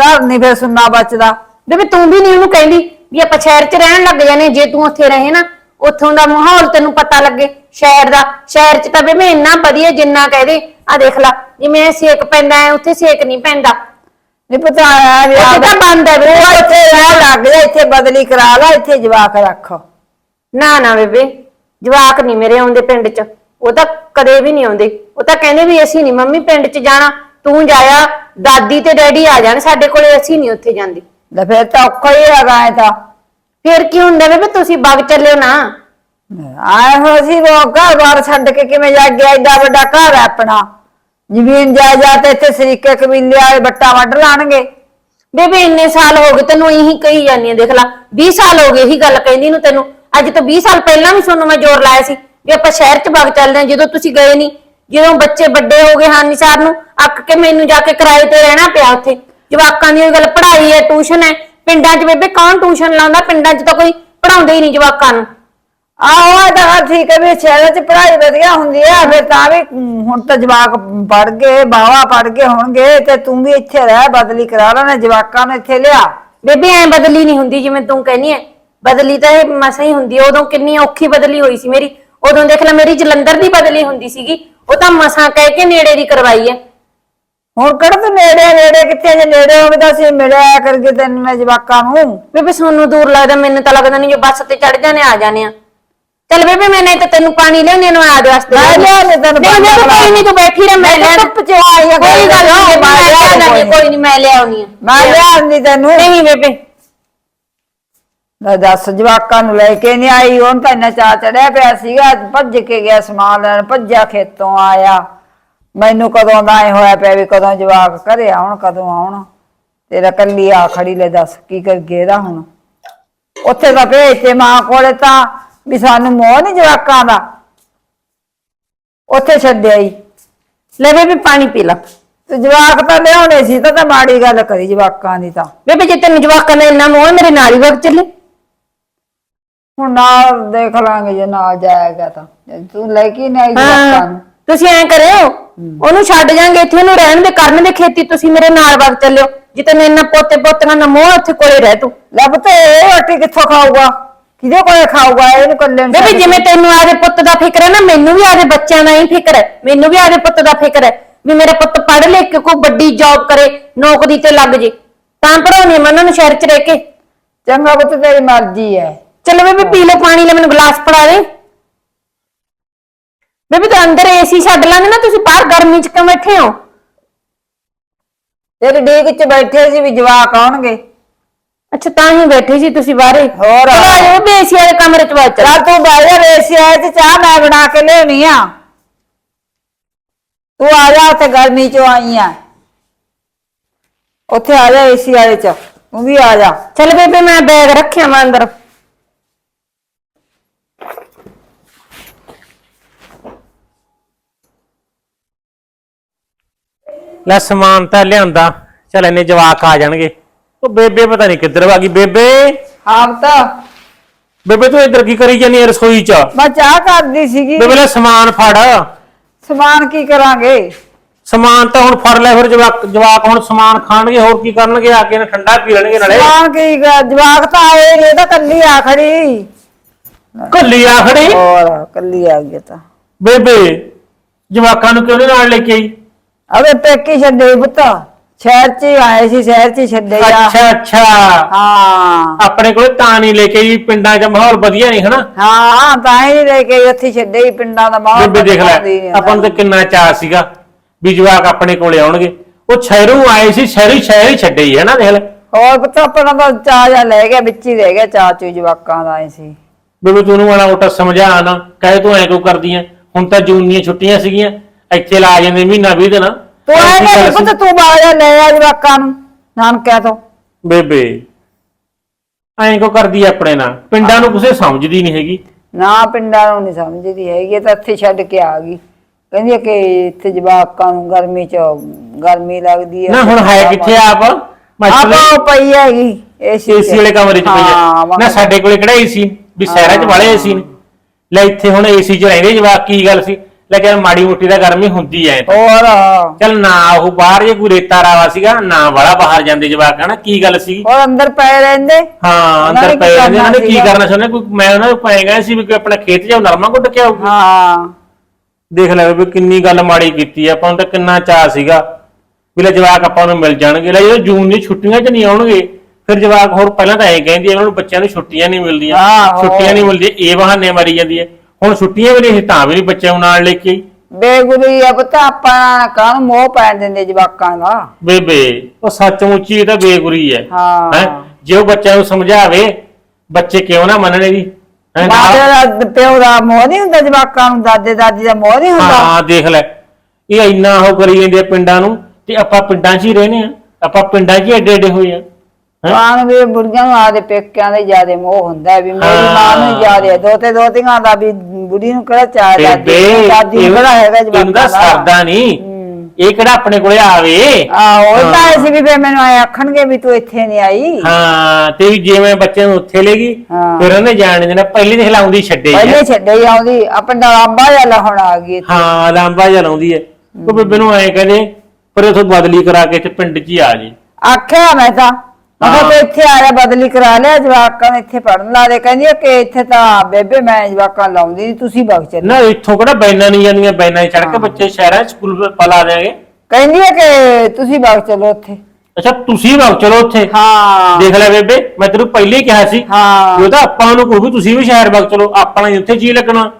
ਘਰ ਨਹੀਂ ਫਿਰ ਸੁਣਨਾ ਬਚਦਾ। ਬੇਬੇ ਤੂੰ ਵੀ ਨਹੀਂ ਉਹਨੂੰ ਕਹਿੰਦੀ ਵੀ ਆਪਾਂ ਸ਼ਹਿਰ 'ਚ ਰਹਿਣ ਲੱਗ ਜਾਣੇ ਜੇ ਤੂੰ ਉੱਥੇ ਰਹੇ ਨਾ ਉੱਥੋਂ ਦਾ ਮਾਹੌਲ ਤੈਨੂੰ ਪਤਾ ਲੱਗੇ। ਸ਼ਹਿਰ ਦਾ ਸ਼ਹਿਰ 'ਚ ਤਾਂ ਬੇਬੇ ਇੰਨਾ ਵਧੀਆ ਜਿੰਨਾ ਕਹਦੇ ਆ ਦੇਖ ਲੈ ਜਿਵੇਂ ਸੇਕ ਪੈਂਦਾ ਹੈ ਉੱਥੇ ਸੇਕ ਨਹੀਂ ਪੈਂਦਾ। ਨਹੀਂ ਪਤਾ ਆਇਆ ਵੀ ਉੱਥੇ ਤਾਂ ਬੰਦ ਹੈ ਉਹ ਇੱਥੇ ਰਹਿ ਲੱਗ ਜਾ ਇੱਥੇ ਬਦਲੀ ਕਰਾ ਲਾ ਇੱਥੇ ਜਵਾਕ ਰੱਖ। ਨਾ ਨਾ ਬੇਬੇ ਜਵਾਕ ਨਹੀਂ ਮੇਰੇ ਆਉਂਦੇ ਪਿੰਡ 'ਚ। ਉਹ ਤਾਂ ਕਦੇ ਵੀ ਨਹੀਂ ਆਉਂਦੇ। ਉਹ ਤਾਂ ਕਹਿੰਦੇ ਵੀ ਅਸੀਂ ਨਹੀਂ ਮੰਮੀ ਪਿੰਡ 'ਚ ਜਾਣਾ ਤੂੰ ਜਾਇਆ ਦਾਦੀ ਤੇ ਡੈਡੀ ਆ ਜਾਣ ਸਾਡੇ ਕੋਲੇ ਅਸੀਂ ਨਹੀਂ ਉੱਥੇ ਜਾਂਦੇ। ਲੈ ਫਿਰ ਤਾਂ ਔਖਾ ਹੀ ਹੈਗਾ ਇਹ ਤਾਂ। ਫਿਰ ਕੀ ਹੁੰਦਾ ਬੇਬੇ ਤੁਸੀਂ ਬਾਗ ਚੱਲਿਓ ਨਾ। ਆਏ ਹੋ ਸੀ ਉਹ ਘਰ ਬਾਰ ਛੱਡ ਕੇ ਕਿਵੇਂ ਜਾ ਗਿਆ ਏਡਾ ਵੱਡਾ ਘਰ ਹੈ ਆਪਣਾ। ਜ਼ਮੀਨ ਜਾਇਦਾਦ ਇੱਥੇ ਸਰੀਕੇ ਕਬੀਲੇ ਵਾਲੇ ਬੱਟਾ ਵੱਢ ਲਾਣਗੇ। ਬੇਬੇ, ਇੰਨੇ ਸਾਲ ਹੋ ਗਏ ਤੈਨੂੰ ਇਹੀ ਕਹੀ ਜਾਂਦੀ ਆ, ਦੇਖ ਲੈ 20 ਸਾਲ ਹੋ ਗਏ ਇਹੀ ਗੱਲ ਕਹਿੰਦੀ ਨੂੰ ਤੈਨੂੰ। ਅੱਜ ਤੋਂ 20 ਸਾਲ ਪਹਿਲਾਂ ਵੀ ਤੁਹਾਨੂੰ ਮੈਂ ਜ਼ੋਰ ਲਾਇਆ ਸੀ ਵੀ ਆਪਾਂ ਸ਼ਹਿਰ 'ਚ ਬਾਗ ਚੱਲਦੇ ਹਾਂ ਜਦੋਂ ਤੁਸੀਂ ਗਏ ਨਹੀਂ। ਜਦੋਂ ਬੱਚੇ ਵੱਡੇ ਹੋ ਗਏ ਹਾਂ ਨਿਸਾਰ ਨੂੰ, ਅੱਕ ਕੇ ਮੈਨੂੰ ਜਾ ਕੇ ਕਿਰਾਏ ਤੇ ਰਹਿਣਾ ਪਿਆ ਉੱਥੇ। ਜਵਾਕਾਂ ਦੀ ਉਹ ਗੱਲ, ਪੜ੍ਹਾਈ ਹੈ, ਟਿਊਸ਼ਨ ਹੈ। ਪਿੰਡਾਂ 'ਚ ਬੇਬੇ ਕੌਣ ਟਿਊਸ਼ਨ ਲਾਉਂਦਾ? ਪਿੰਡਾਂ 'ਚ ਤਾਂ ਕੋਈ ਪੜਾਉਂਦੇ ਹੀ ਨਹੀਂ ਜਵਾਕਾਂ ਨੂੰ। ਆਹੋ ਇਹ ਤਾਂ ਗੱਲ ਠੀਕ ਹੈ ਵੀ ਸ਼ਹਿਰਾਂ 'ਚ ਪੜ੍ਹਾਈ ਵਧੀਆ ਹੁੰਦੀ ਆ ਫਿਰ ਤਾਂ ਵੀ ਹਮ, ਹੁਣ ਤਾਂ ਜਵਾਕ ਪੜ ਗਏ ਬਾਵਾ ਪੜ ਗਏ ਹੋਣਗੇ ਤੇ ਤੂੰ ਵੀ ਇੱਥੇ ਰਹਿ ਬਦਲੀ ਕਰਾ ਲੈਣਾ ਜਵਾਕਾਂ ਨੂੰ ਇੱਥੇ ਲਿਆ। ਬੇਬੇ ਐ ਬਦਲੀ ਨਹੀਂ ਹੁੰਦੀ ਜਿਵੇਂ ਤੂੰ ਕਹਿੰਦੀ ਐ। ਬਦਲੀ ਤਾਂ ਇਹ ਮਸਾਂ ਹੀ ਹੁੰਦੀ ਐ ਉਦੋਂ ਕਿੰਨੀ ਔਖੀ ਬਦਲੀ ਹੋਈ ਸੀ ਮੇਰੀ। ਉਦੋਂ ਦੇਖ ਲੈ ਮੇਰੀ ਜਲੰਧਰ ਦੀ ਬਦਲੀ ਹੁੰਦੀ ਸੀਗੀ। ਉਹ ਤਾਂ ਮਸਾਂ ਕਹਿ ਕੇ ਨੇੜੇ ਦੀ ਕਰਵਾਈ ਐ। ਹੁਣ ਕਿਹੜਾ ਤੂੰ ਨੇੜੇ ਨੇੜੇ ਕਿੱਥੇ ਜੇ ਨੇੜੇ ਹੋਵੇ ਤਾਂ ਅਸੀਂ ਮਿਲਿਆ ਕਰਕੇ ਤੈਨੂੰ ਮੈਂ ਜਵਾਕਾਂ ਨੂੰ। ਬੇਬੇ ਸੋਨੂੰ ਦੂਰ ਲੱਗਦਾ ਮੈਨੂੰ ਤਾਂ ਲੱਗਦਾ ਨਹੀਂ ਜੋ ਬੱਸ ਤੇ ਚੜ ਜਾਣੇ ਆ ਜਾਣੇ ਆ। ਚੱਲ ਬੇਬੇ ਮੈਂ ਨਹੀਂ ਤਾਂ ਤੈਨੂੰ ਪਾਣੀ ਲਿਆਉਣੇ ਨੂੰ ਆਦ ਵਾਸਤੇ ਮੈਂ ਲਿਆਉਂਦੀ। ਤੈਨੂੰ ਨਹੀਂ ਪਾਣੀ ਬੇਬੇ ਕੋਈ ਨਹੀਂ ਤੂੰ ਬੈਠੀ ਰਹਿ ਮੈਂ ਮੈਂ ਲਿਆ ਧੁੱਪ 'ਚ ਆਈ ਆ ਕੋਈ ਗੱਲ ਨਹੀਂ ਮੈਂ ਮੈਂ ਲਿਆ ਲਿਆਉਣੀ ਕੋਈ ਨਹੀਂ ਮੈਂ ਲਿਆਉਣੀ ਆ। ਮੈਂ ਲਿਆਉਂਦੀ ਤੈਨੂੰ। ਨਹੀਂ ਬੇਬੇ। ਲੈ ਦੱਸ ਜਵਾਕਾਂ ਨੂੰ ਲੈ ਕੇ ਨਹੀਂ ਆਈ ਹੁਣ ਤਾਂ ਇੰਨਾ ਚਾ ਚੜਿਆ ਪਿਆ ਸੀਗਾ ਭੱਜ ਕੇ ਗਿਆ ਸਮਾਨ ਲੈਣ ਭੱਜਿਆ ਖੇਤੋਂ ਆਇਆ। ਮੈਨੂੰ ਕਦੋਂ ਦਾ ਐ ਹੋਇਆ ਪਿਆ ਵੀ ਕਦੋਂ ਜਵਾਕ ਘਰੇ ਆਉਣ ਕਦੋਂ ਆਉਣ। ਤੇਰਾ ਕੱਲੀ ਆ ਖੜੀ ਲੈ ਦੱਸ ਕੀ ਕਰ ਗੇਦਾ ਹੁਣ? ਉੱਥੇ ਤਾਂ ਭੇਜਤੇ ਮਾਂ ਕੋਲੇ ਤਾਂ। ਵੀ ਸਾਨੂੰ ਮੋਹ ਨਹੀਂ ਜਵਾਕਾਂ ਦਾ। ਉੱਥੇ ਛੱਡਿਆ ਹੀ ਲੈ ਬੇਬੇ ਪਾਣੀ ਪੀ ਲਾ। ਤੇ ਜਵਾਕ ਤਾਂ ਲਿਆਉਣੇ ਸੀ ਤਾਂ ਤਾਂ ਮਾੜੀ ਗੱਲ ਕਰੀ ਜਵਾਕਾਂ ਦੀ ਤਾਂ। ਬੇਬੇ ਜੇ ਤੈਨੂੰ ਜਵਾਕਾਂ ਦਾ ਇੰਨਾ ਮੋਹ ਹੈ, ਮੇਰੇ ਨਾਲ ਹੀ ਵਗ ਚੱਲੇ। ਹੁਣ ਨਾਲ ਦੇਖ ਲਾਂਗੇ ਜੇ ਨਾਲ ਜਾਏਗਾ ਤਾਂ। ਜੇ ਤੂੰ ਲੈ ਕੇ ਨਹੀਂ ਆਈ ਜਵਾਕਾਂ ਹਾਂ ਨੂੰ। ਤੁਸੀਂ ਐਂ ਕਰਿਓ ਉਹਨੂੰ ਛੱਡ ਜਾਾਂਗੇ ਇੱਥੇ ਉਹਨੂੰ ਰਹਿਣ ਦੇ ਕਰਨ ਦੇ ਖੇਤੀ ਤੁਸੀਂ ਮੇਰੇ ਨਾਲ ਵਗ ਚੱਲਿਓ। ਜੇ ਤੈਨੂੰ ਇੰਨਾ ਪੋਤੇ ਪੋਤੀਆਂ ਦਾ ਮੋਹ ਉੱਥੇ ਕੋਲੇ ਰਹਿ ਤੂੰ। ਲੱਭ ਤੇ ਇਹ ਰੋਟੀ ਕਿੱਥੋਂ ਖਾਊਗਾ? ਕਿਹਦੇ ਕੋਲੇ ਖਾਊਗਾ ਇਹਨੂੰ ਕੱਲੇ ਨੂੰ ਬੇਬੇ ਜਿਵੇਂ ਤੈਨੂੰ ਆਦੇ ਪੁੱਤ ਦਾ ਫਿਕਰ ਹੈ ਨਾ ਮੈਨੂੰ ਵੀ ਆਦੇ ਬੱਚਿਆਂ ਦਾ ਹੀ ਫਿਕਰ ਹੈ। ਮੈਨੂੰ ਵੀ ਆਦੇ ਪੁੱਤ ਦਾ ਫਿਕਰ ਹੈ ਵੀ ਮੇਰਾ ਪੁੱਤ ਪੜ੍ਹ ਲਿਖ ਕੇ ਕੋਈ ਵੱਡੀ ਜੌਬ ਕਰੇ ਨੌਕਰੀ ਤੇ ਲੱਗ ਜੇ। ਤਾਂ ਪੜਾਉਣੀ ਮੈਂ ਉਹਨਾਂ ਨੂੰ ਸ਼ਹਿਰ 'ਚ ਰਹਿ ਕੇ। ਚੰਗਾ ਪੁੱਤ ਤੇਰੀ ਮਰਜ਼ੀ ਹੈ। ਚੱਲ ਬੇਬੇ ਪੀ ਲੈ ਪਾਣੀ ਲੈ ਮੈਨੂੰ ਗਲਾਸ ਫੜਾ ਦੇ। ਬੇਬੇ ਤਾਂ ਅੰਦਰ ਏਸੀ ਛੱਡ ਲਾਂਗੇ ਨਾ ਤੁਸੀਂ ਬਾਹਰ ਗਰਮੀ 'ਚ ਕਿਉਂ ਬੈਠੇ ਹੋ? ਤੇਰੀ ਡੀਕ ਚ ਬੈਠੇ ਸੀ ਵੀ ਜਵਾਕ ਆਉਣਗੇ। ਅੱਛਾ ਤਾਂ ਹੀ ਬੈਠੇ ਸੀ ਤੁਸੀਂ ਬਾਹਰੇ ਹੋਰ? ਚਲੋ ਬੇਬੇ ਏਸੀ ਵਾਲੇ ਕਮਰੇ 'ਚ ਬਾਅਦ ਚੱਲ ਤੂੰ ਬਹਿ ਜਾ ਰੇਸਿਆ ਚ ਚਾਹ ਮੈਂ ਬਣਾ ਕੇ ਲਿਆਉਣੀ ਆ। ਤੂੰ ਆ ਜਾ ਉੱਥੇ ਗਰਮੀ ਚੋਂ ਆਈ ਆ। ਉੱਥੇ ਆ ਜਾ ਏਸੀ ਵਾਲੇ ਚ। ਤੂੰ ਵੀ ਆ ਜਾ। ਚੱਲ ਬੇਬੇ ਮੈਂ ਬੈਗ ਰੱਖਿਆ ਮੈਂ ਅੰਦਰ। ਲੈ ਸਮਾਨ ਤਾਂ ਲਿਆਂਦਾ। ਚੱਲ ਇੰਨੇ ਜਵਾਕ ਆ ਜਾਣਗੇ। ਉਹ ਬੇਬੇ ਪਤਾ ਨਹੀਂ ਕਿੱਧਰ ਆ ਗਈ ਬੇਬੇ। ਆਪ ਤਾਂ ਬੇਬੇ ਤੂੰ ਇੱਧਰ ਕੀ ਕਰੀ ਜਾਨੀ ਰਸੋਈ 'ਚ? ਮੈਂ ਚਾਹ ਕਰਦੀ ਸੀਗੀ। ਬੇਬੇ ਲੈ ਸਮਾਨ ਫੜ। ਸਮਾਨ ਕੀ ਕਰਾਂਗੇ? ਸਮਾਨ ਤਾਂ ਹੁਣ ਫੜ ਲੈ ਫਿਰ ਜਵਾਕ ਜਵਾਕ ਹੁਣ ਸਮਾਨ ਖਾਣਗੇ ਹੋਰ ਕੀ ਕਰਨਗੇ ਆ ਕੇ ਨਾ ਠੰਡਾ ਪੀ ਲੈਣਗੇ ਨਾਲੇ। ਸਮਾਨ ਕੀ ਕ- ਜਵਾਕ ਤਾਂ ਆਏ ਨੀ ਇਹ ਤਾਂ ਕੱਲੀ ਆ ਖੜੀ। ਕੱਲੀ ਆ ਖੜੀ? ਹੋਰ ਕੱਲੀ ਆ ਗਈ ਤਾਂ। ਬੇਬੇ ਜਵਾਕਾਂ ਨੂੰ ਕਿਉਂ ਨੀ ਨਾਲ ਲੈ ਕੇ ਆਈ? ਅਵੇ ਪੇਕੀ ਛੱਡੇ ਪੁੱਤ। ਸ਼ਹਿਰ ਚ ਆਏ ਸੀ ਸ਼ਹਿਰ ਚ ਛੱਡੇ ਆ। ਅੱਛਾ ਅੱਛਾ। ਹਾਂ। ਆਪਣੇ ਕੋਲ ਤਾਂ ਨਹੀਂ ਲੈ ਕੇ ਆਈ ਪਿੰਡਾਂ 'ਚ ਮਾਹੌਲ ਵਧੀਆ ਨਹੀਂ ਹਨਾ? ਹਾਂ ਤਾਂ ਹੀ ਲੈ ਕੇ ਉੱਥੇ ਛੱਡੇ ਹੀ ਪਿੰਡਾਂ ਦਾ ਮਾਹੌਲ ਬੇਬੇ ਦੇਖ ਲੈ ਨੀ ਆਪਾਂ ਨੂੰ ਤਾਂ ਕਿੰਨਾ ਚਾਹ ਸੀਗਾ ਵੀ ਜਵਾਕ ਆਪਣੇ ਕੋਲੇ ਆਉਣਗੇ। ਉਹ ਸ਼ਹਿਰੋਂ ਆਏ ਸੀ ਸ਼ਹਿਰੀ ਸ਼ਹਿਰ ਛੱਡੇ ਹੀ ਹੈ ਨਾ ਦੇਖ ਲੈ। ਹੋਰ ਪੁੱਤ ਆਪਣਾ ਤਾਂ ਚਾਹ ਜਾਂ ਲੈ ਗਿਆ ਵਿੱਚ ਹੀ ਰਹਿ ਗਿਆ ਚਾਹ ਚੂ ਜਵਾਕਾਂ ਦਾ ਐ ਸੀ। ਬੇਬੇ ਤੂੰ ਮਾੜਾ ਮੋਟਾ ਸਮਝਾ ਨਾ ਕਹੇ ਤੂੰ ਐ ਕਿਉਂ ਕਰਦੀ ਐ? ਹੁਣ ਤਾਂ ਜੂਨ ਦੀਆਂ ਛੁੱਟੀਆਂ ਸੀਗੀਆਂ ਇੱਥੇ ਲਾ ਜਾਂਦੇ ਮਹੀਨਾ 20 ਦਿਨ। ਐ ਐਸੀ ਗੱਲ। ਪੁੱਤ ਤੂੰ ਬਾਹਰ ਲੈ ਆ ਜਵਾਕਾਂ ਨੂੰ ਨਾਨਕਿਆਂ ਤੋਂ। ਬੇਬੇ ਐਂ ਕਿਉਂ ਕਰਦੀ ਐ ਆਪਣੇ ਨਾਲ? ਪਿੰਡਾਂ ਨੂੰ ਕਿਸੇ ਸਮਝਦੀ ਨਹੀਂ ਹੈਗੀ। ਨਾ ਪਿੰਡਾਂ ਨੂੰ ਨਹੀਂ ਸਮਝਦੀ ਹੈਗੀ ਇਹ ਤਾਂ ਇੱਥੇ ਛੱਡ ਕੇ ਆ ਗਈ। ਕਹਿੰਦੀ ਹੈ ਕਿ ਇੱਥੇ ਜਵਾਕਾਂ ਨੂੰ ਗਰਮੀ ਚ ਗਰਮੀ ਲੱਗਦੀ ਹੈ ਨਾ ਹੁਣ ਹੈ ਕਿੱਥੇ ਆਪ? ਮਾਸਟਰ ਆਪੋ ਪਈ ਹੈਗੀ ਏਸੀ ਏਸੀ ਵਾਲੇ ਕਮਰੇ 'ਚ ਪਈ ਹਾਂ, ਐ ਨਾ ਸਾਡੇ ਕੋਲੇ ਕਿਹੜਾ ਏਸੀ? ਵੀ ਸ਼ਹਿਰਾਂ 'ਚ ਵਾਲੇ ਏਸੀ ਨੇ। ਲੈ ਇੱਥੇ ਹੁਣ ਏਸੀ 'ਚ ਰਹਿੰਦੇ ਜਵਾਕ ਕੀ ਗੱਲ ਸੀ? ਲੇਕਿਨ ਮਾੜੀ ਮੋਟੀ ਦਾ ਗਰਮੀ ਹੁੰਦੀ ਐ। ਹੋਰ ਚੱਲ ਨਾ ਉਹ ਬਾਹਰ ਜੇ ਕੋਈ ਰੇਤਾ ਰਾਵਾ ਸੀਗਾ ਨਾ ਵਾਲਾ ਬਾਹਰ ਜਾਂਦੇ ਜਵਾਕ ਹਨਾ? ਕੀ ਗੱਲ ਸੀ? ਹੋਰ ਅੰਦਰ ਪਏ ਰਹਿੰਦੇ। ਹਾਂ ਉਹਨਾਂ ਨੇ ਅੰਦਰ ਕੀ ਪਏ ਰਹਿੰਦੇ। ਨੇ ਕੀ ਸੀਗਾ? ਕਰਨਾ ਉਹਨੇ ਕੋਈ ਮੈਂ ਉਹਨਾਂ ਨੂੰ ਪਾਏ ਗਏ ਸੀ ਵੀ ਕੋਈ ਆਪਣਾ ਖੇਤ ਜਾਓ ਨਰਮਾ ਗੁੱਡ ਕੇ ਆਊਗੀ। ਹਾਂ। ਦੇਖ ਲੈ ਵੀ ਕਿੰਨੀ ਗੱਲ ਮਾੜੀ ਕੀਤੀ ਆ, ਆਪਾਂ ਨੂੰ ਤਾਂ ਕਿੰਨਾ ਚਾਹ ਸੀਗਾ ਵੀ ਲੈ ਜਵਾਕ ਆਪਾਂ ਨੂੰ ਮਿਲ ਜਾਣਗੇ। ਲੈ ਜਦੋਂ ਜੂਨ ਦੀ ਛੁੱਟੀਆਂ 'ਚ ਨਹੀਂ ਆਉਣਗੇ ਫਿਰ ਜਵਾਕ ਹੋਰ ਪਹਿਲਾਂ ਤਾਂ ਐਂ ਕਹਿੰਦੀ ਆ, ਉਹਨਾਂ ਨੂੰ ਬੱਚਿਆਂ ਨੂੰ ਛੁੱਟੀਆਂ ਨਹੀਂ ਮਿਲਦੀਆਂ। ਆਹੋ। ਛੁੱਟੀਆਂ ਨਹੀਂ ਮਿਲਦੀਆਂ ਇਹ ਬਹਾਨੇ ਮਾਰੀ ਜਾਂਦੀ ਹੈ ਹੁਣ ਛੁੱਟੀਆਂ ਵੀ ਨਹੀਂ ਸੀ ਤਾਂ ਵੀ ਨਹੀਂ ਬੱਚਿਆਂ ਨੂੰ ਨਾਲ ਲੈ ਕੇ ਆਈ ਬੇਗੁਰੀ ਆ ਪੁੱਤ ਆਪਾਂ ਕਾਹਨੂੰ ਮੋਹ ਪੈਣ ਦਿੰਦੇ ਜਵਾਕਾਂ ਦਾ ਬੇਬੇ ਉਹ ਸੱਚਮੁੱਚ ਹੀ ਇਹ ਤਾਂ ਬੇਗੁਰੀ ਹੈ ਹਾਂ। ਹੈਂ? ਜੇ ਉਹ ਬੱਚਿਆਂ ਨੂੰ ਸਮਝਾਵੇ ਬੱਚੇ ਕਿਉਂ ਨਾ ਮੰਨਣੇ ਜੀ ਹੈਂ? ਮਾਪੇ ਦਾ ਪਿਓ ਦਾ ਮੋਹ ਨਹੀਂ ਹੁੰਦਾ ਜਵਾਕਾਂ ਨੂੰ ਦਾਦੇ ਦਾਦੀ ਦਾ ਮੋਹ ਨਹੀਂ ਹੁੰਦਾ ਹਾਂ ਦੇਖ ਲੈ ਇਹ ਇੰਨਾ ਉਹ ਕਰੀ ਜਾਂਦੇ ਆ ਪਿੰਡਾਂ ਨੂੰ ਤੇ ਆਪਾਂ ਪਿੰਡਾਂ 'ਚ ਹੀ ਰਹਿੰਦੇ ਆ ਆਪਾਂ ਪਿੰਡਾਂ 'ਚ ਹੀ ਐਡੇ ਐਡੇ ਹੋਏ ਆ? ਮਾਂ ਵੀ ਬੁੜੀਆਂ ਨੂੰ ਆਦੇ ਪੇਕਿਆਂ ਦੇ ਜਿਆਦੇ ਮੋਹ ਹੁੰਦਾ ਹੈ ਵੀ ਮੇਰੀ। ਮਾਂ ਨੂੰ ਜਿਆਦੇ ਦੋ ਤੇ ਦੋ ਵੀ ਬੁੜੀ ਨੂੰ ਕਿਹੜਾ ਚਾਹ ਦਾਦੀ ਦਾਦੀ ਕਿਹੜਾ ਹੈਗਾ ਇਹਦਾ ਜਵਾਕਾਂ ਦਾ ਸਰਦਾ ਨਹੀਂ। ਇਹ ਕਿਹੜਾ ਆਪਣੇ ਕੋਲੇ ਆਵੇ ਆਹੋ ਉਹ ਤਾਂ। ਐਸੀ ਵੀ ਫੇ ਮੈਨੂੰ ਆਏ ਆਖਣਗੇ ਵੀ ਤੂੰ ਇੱਥੇ ਨਹੀਂ ਆਈ ਹਾਂ ਤੇ ਵੀ ਜਿਵੇਂ ਬੱਚੇ ਨੂੰ ਉੱਥੇ ਲੈ ਗਈ। ਫਿਰ ਉਹਨੇ ਜਾਣ ਦੇਣਾ ਪਹਿਲੀ ਤੇ ਹਿਲਾਉਂਦੀ ਛੱਡੇ। ਪਹਿਲੇ ਛੱਡੇ ਹੀ ਆਉਂਦੀ ਆਪਣਾ ਲਾਂਬਾ ਜਾਂ ਲਹਣ ਆ ਗਈ ਇੱਥੇ। ਹਾਂ ਲਾਂਬਾ ਜਿਹਾ ਲਾਉਂਦੀ ਹੈ ਉਹ ਬੇਬੇ ਨੂੰ ਐਂ ਕਹਿੰਦੇ ਪਰ ਉਥੋਂ ਬਦਲੀ ਕਰਾ ਕੇ ਤੇ ਪਿੰਡ 'ਚ ਹੀ ਆ ਜੀ ਆਖਿਆ ਮੈਂ ਤਾਂ ਮੈਂ ਕਿਹਾ ਹਾਂ। ਤੂੰ ਇੱਥੇ ਆ ਜਾ ਬਦਲੀ ਕਰਾ ਲਿਆ ਜਵਾਕਾਂ ਨੂੰ ਇੱਥੇ ਪੜਨ ਲਾ ਦੇ। ਕਹਿੰਦੀ ਆ ਕਿ ਇੱਥੇ ਤਾਂ ਬੇਬੇ ਮੈਂ ਜਵਾਕਾਂ ਲਾਉਂਦੀ ਨੀ, ਤੁਸੀਂ ਬਗ ਚੱਲ। ਨਾ ਇੱਥੋਂ ਕਿਹੜਾ ਬੈਨਾਂ ਨਹੀਂ ਜਾਂਦੀਆਂ ਬੈਨਾਂ 'ਚ ਚੜ ਕੇ ਬੱਚੇ ਸ਼ਹਿਰਾਂ 'ਚ ਸਕੂਲ ਪਲਾ ਦੇਣਗੇ ਕਹਿੰਦੀ ਆ ਕਿ ਤੁਸੀਂ ਬਗ ਚਲੋ ਉੱਥੇ ਅੱਛਾ ਤੁਸੀਂ ਵਗ ਚਲੋ ਉੱਥੇ ਹਾਂ। ਦੇਖ ਲੈ ਬੇਬੇ ਮੈਂ ਤੈਨੂੰ ਪਹਿਲੇ ਹੀ ਕਿਹਾ ਸੀ ਹਾਂ। ਵੀ ਉਹ ਤਾਂ ਆਪਾਂ ਨੂੰ ਵੀ ਤੁਸੀਂ ਵੀ ਸ਼ਹਿਰ ਵਗ ਚਲੋ ਆਪਣਾ ਹੀ ਉੱਥੇ ਜੀ ਲੱਗਣਾ।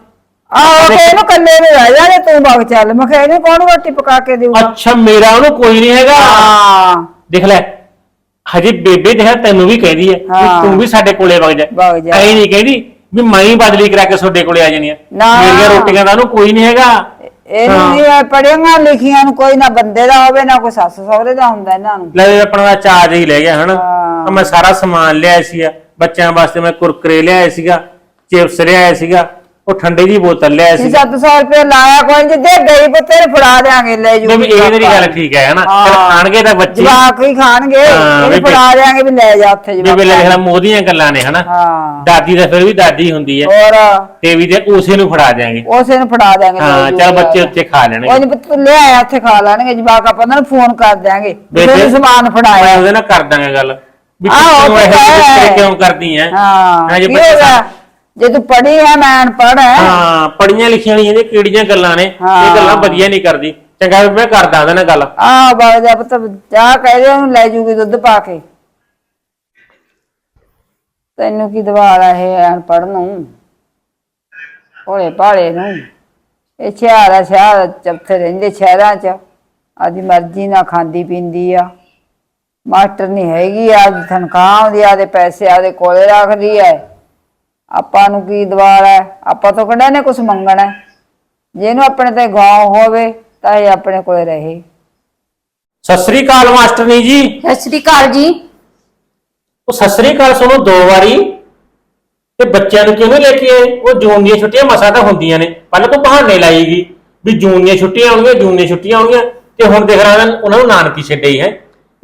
ਆਹੋ ਕਿ ਇਹਨੂੰ ਕੱਲੇ ਨੂੰ ਰਹਿ ਜਾਣੇ ਤੂੰ ਬਗ ਚੱਲ। ਮੈਂ ਕਿਹਾ ਇਹਨੂੰ ਕੌਣ ਰੋਟੀ ਪਕਾ ਕੇ ਦੇਊਗਾ? ਅੱਛਾ ਮੇਰਾ ਉਹਨੂੰ ਕੋਈ ਨਹੀਂ ਹੈਗਾ। ਹਾਂ। ਦੇਖ ਲੈ ਹਜੇ ਬੇਬੇ ਦੇਖ ਤੈਨੂੰ ਵੀ ਕਹਿੰਦੀ ਹੈ ਵੀ ਹਾਂ। ਤੂੰ ਵੀ ਸਾਡੇ ਕੋਲੇ ਵਗ ਜਾ ਵਗ ਜਾ। ਐ ਨਹੀਂ ਕਹਿੰਦੀ ਵੀ ਮੈਂ ਹੀ ਬਦਲੀ ਕਰਾ ਕੇ ਤੁਹਾਡੇ ਕੋਲੇ ਆ ਜਾਣੀ ਆ ਨਾ। ਮੇਰੀਆਂ ਰੋਟੀਆਂ ਦਾ ਉਹਨੂੰ ਕੋਈ ਨਹੀਂ ਹੈਗਾ ਹਾਂ। ਨਹੀਂ ਪੜੀਆਂ ਲਿਖੀਆਂ ਨੂੰ ਕੋਈ ਨਾ ਬੰਦੇ ਦਾ ਹੋਵੇ ਨਾ ਕੋਈ ਸੱਸ ਸਹੁਰੇ ਦਾ ਹੁੰਦਾ ਇਹਨਾਂ ਨੂੰ ਲੈ ਆਪਣਾ ਦਾ ਚਾਰਜ ਹੀ ਲੈ ਗਿਆ ਹਨਾ ਹਾਂ। ਮੈਂ ਸਾਰਾ ਸਮਾਨ ਲਿਆਇਆ ਸੀਗਾ ਬੱਚਿਆਂ ਵਾਸਤੇ ਮੈਂ ਕੁਰਕਰੇ ਲਿਆਇਆ ਸੀਗਾ ਚਿਪਸ ਲਿਆਇਆ ਸੀਗਾ ਉਹ ਠੰਡੇ ਦੀ ਬੋਤਲ ਲਿਆਇਆ ਸੀ। ਸੀਗਾ 700 ਰੁਪਏ ਲਾਇਆ ਕੋਈ ਜੇ ਗਈ ਪੁੱਤੇ ਫੜਾ ਦੇਾਂਗੇ ਲੈ ਜੂ ਵੀ ਇਹ ਮੇਰੀ ਗੱਲ ਠੀਕ ਹੈ ਹਨਾ ਖਾਣਗੇ ਤਾਂ ਬੱਚੇ। ਜਵਾਕ ਹੀ ਖਾਣਗੇ ਹਾਂ, ਇਹਨੂੰ ਵੀ ਫੜਾ ਦੇਾਂਗੇ ਵੀ ਲੈ ਜਾ ਉੱਥੇ ਵੀ ਜਵਾਕ ਦੇਖਣਾ ਮੋਦੀਆਂ ਗੱਲਾਂ ਨੇ ਹਨਾ ਹਾਂ। ਦਾਦੀ ਦਾ ਫਿਰ ਵੀ ਦਾਦੀ ਹੁੰਦੀ ਹੈ। ਹੋਰ? ਤੇ ਵੀ ਤੇ ਉਸੇ ਨੂੰ ਫੜਾ ਦਿਆਂਗੇ। ਉਸੇ ਨੂੰ ਫੜਾ ਦੇਾਂਗੇ ਹਾਂ ਚਲ ਬੱਚੇ ਉੱਥੇ ਖਾ ਲੈਣਗੇ। ਉਹ ਨਹੀਂ ਤੂੰ ਲੈ ਆਇਆ ਉੱਥੇ ਖਾ ਲੈਣਗੇ ਜਵਾਕ ਆਪਾਂ ਉਹਨਾਂ ਨੂੰ ਫੋਨ ਕਰ ਬੇਬੇ, ਫਿਰ ਸਮਾਨ ਫੜਾਇਆ। ਉਹਦੇ ਨਾਲ ਕਰ ਦਾਂਗਾ ਗੱਲ। ਵੀ ਤੂੰ ਇਹ ਕਿਉਂ ਕਰਦੀ ਹੈ? ਹਾਂ। ਜੇ ਬੱਚੇ? ਜੇ ਤੂੰ ਪੜ੍ਹੀ ਹੈ ਮੈਂ ਅਨਪੜ੍ਹ ਹੈ ਹਾਂ ਪੜੀਆਂ ਲਿਖੀਆਂ ਵਾਲੀਆਂ ਇਹ ਕਿਹੜੀਆਂ ਗੱਲਾਂ ਨੇ ਇਹ ਹਾਂ। ਗੱਲਾਂ ਵਧੀਆ ਨਹੀਂ ਕਰਦੀ। ਚੰਗਾ ਵੀ ਮੈਂ ਕਰਦਾ ਉਹਦੇ ਨਾਲ ਗੱਲ। ਆਹ ਬਾਬਾ ਜੀ ਪੁੱਤ ਚਾਹ ਕਹਿ ਦੇ ਉਹਨੂੰ ਲੈ ਜੂਗੀ ਦੁੱਧ ਪਾ ਕੇ। ਤੈਨੂੰ ਕੀ ਦਵਾਲ ਹੈ ਅਨਪੜ੍ਹ ਨੂੰ? ਭੋਲੇ ਭਾਲੇ ਨੂੰ। ਇਹ ਸ਼ਹਿਰ ਸ਼ਹਿਰ ਚੱਥੇ ਰਹਿੰਦੇ ਸ਼ਹਿਰਾਂ 'ਚ। ਆਦੀ ਮਰਜ਼ੀ ਨਾਲ ਖਾਂਦੀ ਪੀਂਦੀ ਆ। ਮਾਸਟਰ ਨਹੀਂ ਹੈਗੀ ਆਦੀ ਤਨਖਾਹ ਆਉਂਦੀ ਆਦੇ ਪੈਸੇ ਆਦੇ ਕੋਲੇ ਰੱਖਦੀ ਐ ਆਪਾਂ ਨੂੰ ਕੀ ਦਵਾਲ ਹੈ? ਆਪਾਂ ਤੋਂ ਕਿਹੜਾ ਨੇ ਕੁਝ ਮੰਗਣਾ ਹੈ। ਜਿਹਨੂੰ ਆਪਣੇ ਤੇ ਗਾਉ ਹੋਵੇ ਤਾਂ ਇਹ ਆਪਣੇ ਕੋਲੇ ਰਹੇ। ਸਤਿ ਸ੍ਰੀ ਅਕਾਲ ਮਾਸਟਰਨੀ ਜੀ। ਸਤਿ ਸ੍ਰੀ ਅਕਾਲ ਜੀ। ਉਹ ਸਤਿ ਸ੍ਰੀ ਅਕਾਲ ਸੁਣੋ ਦੋ ਵਾਰੀ। ਤੇ ਬੱਚਿਆਂ ਨੂੰ ਕਿਉਂ ਨਹੀਂ ਲੈ ਕੇ ਆਏ? ਉਹ ਜੂਨ ਦੀਆਂ ਛੁੱਟੀਆਂ ਮਸਾ ਤਾਂ ਹੁੰਦੀਆਂ ਨੇ। ਪਹਿਲਾਂ ਤਾਂ ਬਹਾਨੇ ਲਾਈਗੀ ਵੀ ਜੂਨ ਦੀਆਂ ਛੁੱਟੀਆਂ ਆਉਣਗੀਆਂ ਜੂਨ ਦੀਆਂ ਛੁੱਟੀਆਂ ਆਉਣਗੀਆਂ। ਤੇ ਹੁਣ ਦੇਖ ਰਹਾ ਉਹਨਾਂ ਨੂੰ ਨਾਨਕੀ ਛੱਡੇ ਹੈ।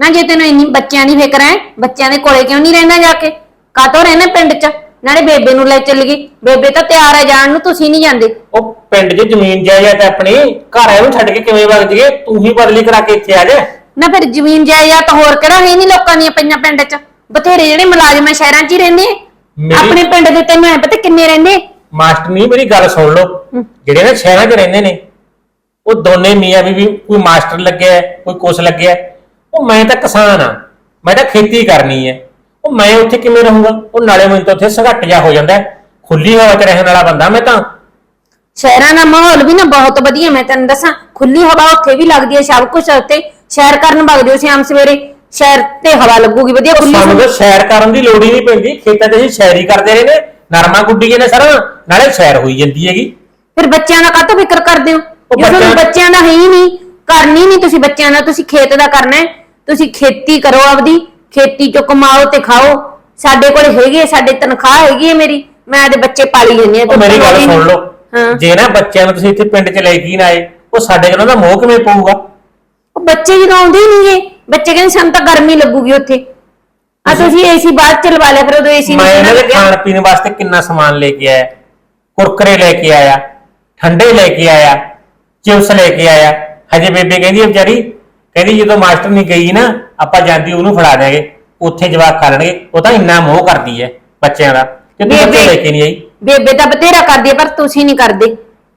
ਨਾ ਜੇ ਤੈਨੂੰ ਇੰਨੀ ਬੱਚਿਆਂ ਦੀ ਫਿਕਰ ਹੈ ਬੱਚਿਆਂ ਦੇ ਕੋਲੇ ਕਿਉਂ ਨਹੀਂ ਰਹਿਣਾ ਜਾ ਕੇ? ਕਾਤੋਂ ਰਹਿਣਾ ਪਿੰਡ 'ਚ? ਨਾਲੇ ਬੇਬੇ ਨੂੰ ਲੈ ਚੱਲ ਗਈ। ਬੇਬੇ ਤਾਂ ਤਿਆਰ ਹੈ ਜਾਣ ਨੂੰ ਤੁਸੀਂ ਨਹੀਂ ਜਾਂਦੇ। ਉਹ ਪਿੰਡ 'ਚ ਜ਼ਮੀਨ ਜਾਇਦਾਦ ਹੈ ਆਪਣੀ ਘਰ ਇਹਨੂੰ ਛੱਡ ਕੇ ਕਿਵੇਂ ਵਗ ਜਗੇ ਤੂੰ ਹੀ ਬਦਲੀ ਕਰਾ ਕੇ ਇੱਥੇ ਆ ਜਾ। ਨਾ ਫਿਰ ਜ਼ਮੀਨ ਜਾਇਦਾਦ ਹੋਰ ਕਿਹੜਾ ਹੈ ਨਹੀਂ ਲੋਕਾਂ ਦੀਆਂ ਪਈਆਂ ਪਿੰਡ 'ਚ? ਬਥੇਰੇ ਜਿਹੜੇ ਮੁਲਾਜ਼ਮ ਹੈ ਸ਼ਹਿਰਾਂ 'ਚ ਹੀ ਰਹਿੰਦੇ ਆ। ਮੇਰੀ- ਆਪਣੇ ਪਿੰਡ ਦੇ ਤੈਨੂੰ ਐ ਪਤਾ ਕਿੰਨੇ ਰਹਿੰਦੇ ਮਾਸਟਰ ਨਹੀਂ ਮੇਰੀ ਗੱਲ ਸੁਣ ਲਓ। ਜਿਹੜੇ ਨਾ ਸ਼ਹਿਰਾਂ 'ਚ ਰਹਿੰਦੇ ਨੇ ਉਹ ਦੋਨੇ ਮੀਆਂ ਬੀਬੀ ਕੋਈ ਮਾਸਟਰ ਲੱਗਿਆ ਹੈ, ਕੋਈ ਕੁਛ ਲੱਗਿਆ। ਹੈ। ਉਹ ਮੈਂ ਤਾਂ ਕਿਸਾਨ ਆ। ਮੈਂ ਤਾਂ ਖੇਤੀ ਕਰਨੀ ਹੈ ਉਹ ਮੈਂ ਉੱਥੇ ਕਿਵੇਂ ਰਹੂੰਗਾ? ਉਹ ਨਾਲੇ ਮੈਨੂੰ ਤਾਂ ਉੱਥੇ ਸੰਘਟ ਜਾ ਹੋ ਜਾਂਦਾ ਹੈ। ਖੁੱਲੀ ਹਵਾ 'ਚ ਰਹਿਣ ਵਾਲਾ ਬੰਦਾ ਮੈਂ ਤਾਂ। ਸ਼ਹਿਰਾਂ ਦਾ ਮਾਹੌਲ ਵੀ ਨਾ ਬਹੁਤ ਵਧੀਆ ਮੈਂ ਤੈਨੂੰ ਦੱਸਾਂ। ਖੁੱਲੀ ਹਵਾ ਉੱਥੇ ਵੀ ਲੱਗਦੀ ਹੈ ਸਭ ਕੁਝ ਉੱਥੇ। ਸੈਰ ਕਰਨ ਵਗਦੇ ਹੋ ਸ਼ਾਮ ਸਵੇਰੇ। ਸ਼ਹਿਰ ਤੇ ਹਵਾ ਲੱਗੂਗੀ ਵਧੀਆ ਖੁੱਲੀ ਸਾਨੂੰ ਤਾਂ ਸੈਰ ਕਰਨ ਦੀ ਲੋੜ ਹੀ ਨਹੀਂ ਪੈਂਦੀ। ਖੇਤਾਂ 'ਚ ਅਸੀਂ ਸੈਰ ਕਰਦੇ ਰਹੇ ਨੇ। ਨਰਮਾ ਗੁੱਡੀਏ ਨੇ ਸਰ ਨਾਲੇ ਸੈਰ ਹੋਈ ਜਾਂਦੀ ਹੈਗੀ। ਫਿਰ ਬੱਚਿਆਂ ਦਾ ਕਾਹਤੋਂ ਫਿਕਰ ਕਰਦੇ ਹੋ? ਜੇ ਤੁਹਾਨੂੰ ਬੱਚਿਆਂ- ਬੱਚਿਆਂ ਦਾ ਹੈ ਹੀ ਨਹੀਂ ਕਰਨੀ ਨਹੀਂ ਤੁਸੀਂ ਬੱਚਿਆਂ ਦਾ ਤੁਸੀਂ ਖੇਤ ਦਾ ਕਰਨਾ ਹੈ। ਤੁਸੀਂ ਖੇਤੀ ਕਰੋ ਆਪਦੀ। ਖੇਤੀ ਚੋਂ ਕਮਾਓ ਤੇ ਖਾਓ। ਸਾਡੇ ਕੋਲ ਹੈਗੀ ਹੈ ਸਾਡੇ ਤਨਖਾਹ ਹੈਗੀ ਹੈ ਮੇਰੀ। ਮੈਂ ਆਦੇ ਬੱਚੇ ਪਾਲੀ ਜਾਂਦੀ ਉਹ ਮੇਰੀ ਗੱਲ ਸੁਣ ਹਾਂ। ਲਓ ਜੇ ਨਾ ਬੱਚਿਆਂ ਨੂੰ ਤੁਸੀਂ ਇੱਥੇ ਪਿੰਡ 'ਚ ਲੈ ਕੇ ਨਾ ਆਏ ਉਹ ਸਾਡੇ ਕੋਲ ਉਹਦਾ ਮੋਹ ਕਿਵੇਂ ਪਊਗਾ? ਉਹ ਬੱਚੇ ਜਦੋਂ ਆਉਂਦੇ ਨਹੀਂਗੇ ਬੱਚੇ ਕਹਿੰਦੇ ਸਾਨੂੰ ਤਾਂ ਗਰਮੀ ਲੱਗੂਗੀ ਉੱਥੇ। ਆ ਤੁਸੀਂ ਏਸੀ ਬਾਅਦ ਚ ਲਵਾ ਲਿਆ ਫਿਰ ਉਦੋਂ ਏਸੀ ਮੈਂ ਇਹਨਾਂ ਦੇ ਖਾਣ ਪੀਣ ਵਾਸਤੇ ਕਿੰਨਾ ਸਮਾਨ ਲੈ ਕੇ ਆਇਆ। ਕੁਰਕਰੇ ਲੈ ਕੇ ਆਇਆ ਠੰਡੇ ਲੈ ਕੇ ਆਇਆ ਚਿਪਸ ਲੈ ਕੇ ਆਇਆ। ਹਜੇ ਬੇਬੇ ਕਹਿੰਦੀ ਵਿਚਾਰੀ ਕਹਿੰਦੀ ਜਦੋਂ ਮਾਸਟਰ ਨਹੀਂ ਗਈ ਨਾ ਆਪਾਂ ਜਾਂਦੀ ਉਹਨੂੰ ਫੜਾ ਦੇਾਂਗੇ ਉੱਥੇ ਜਵਾਬ ਖਾ ਲੈਣਗੇ ਉਹ ਤਾਂ ਇੰਨਾ ਮੋਹ ਕਰਦੀ ਹੈ ਬੱਚਿਆਂ ਦਾ ਕਿ ਤੂੰ ਬੱਚੇ ਲੈ ਕੇ ਨਹੀਂ ਆਈ। ਬੇਬੇ ਤਾਂ ਬਤੇਰਾ ਕਰਦੀ ਹੈ ਪਰ ਤੁਸੀਂ ਨਹੀਂ ਕਰਦੇ।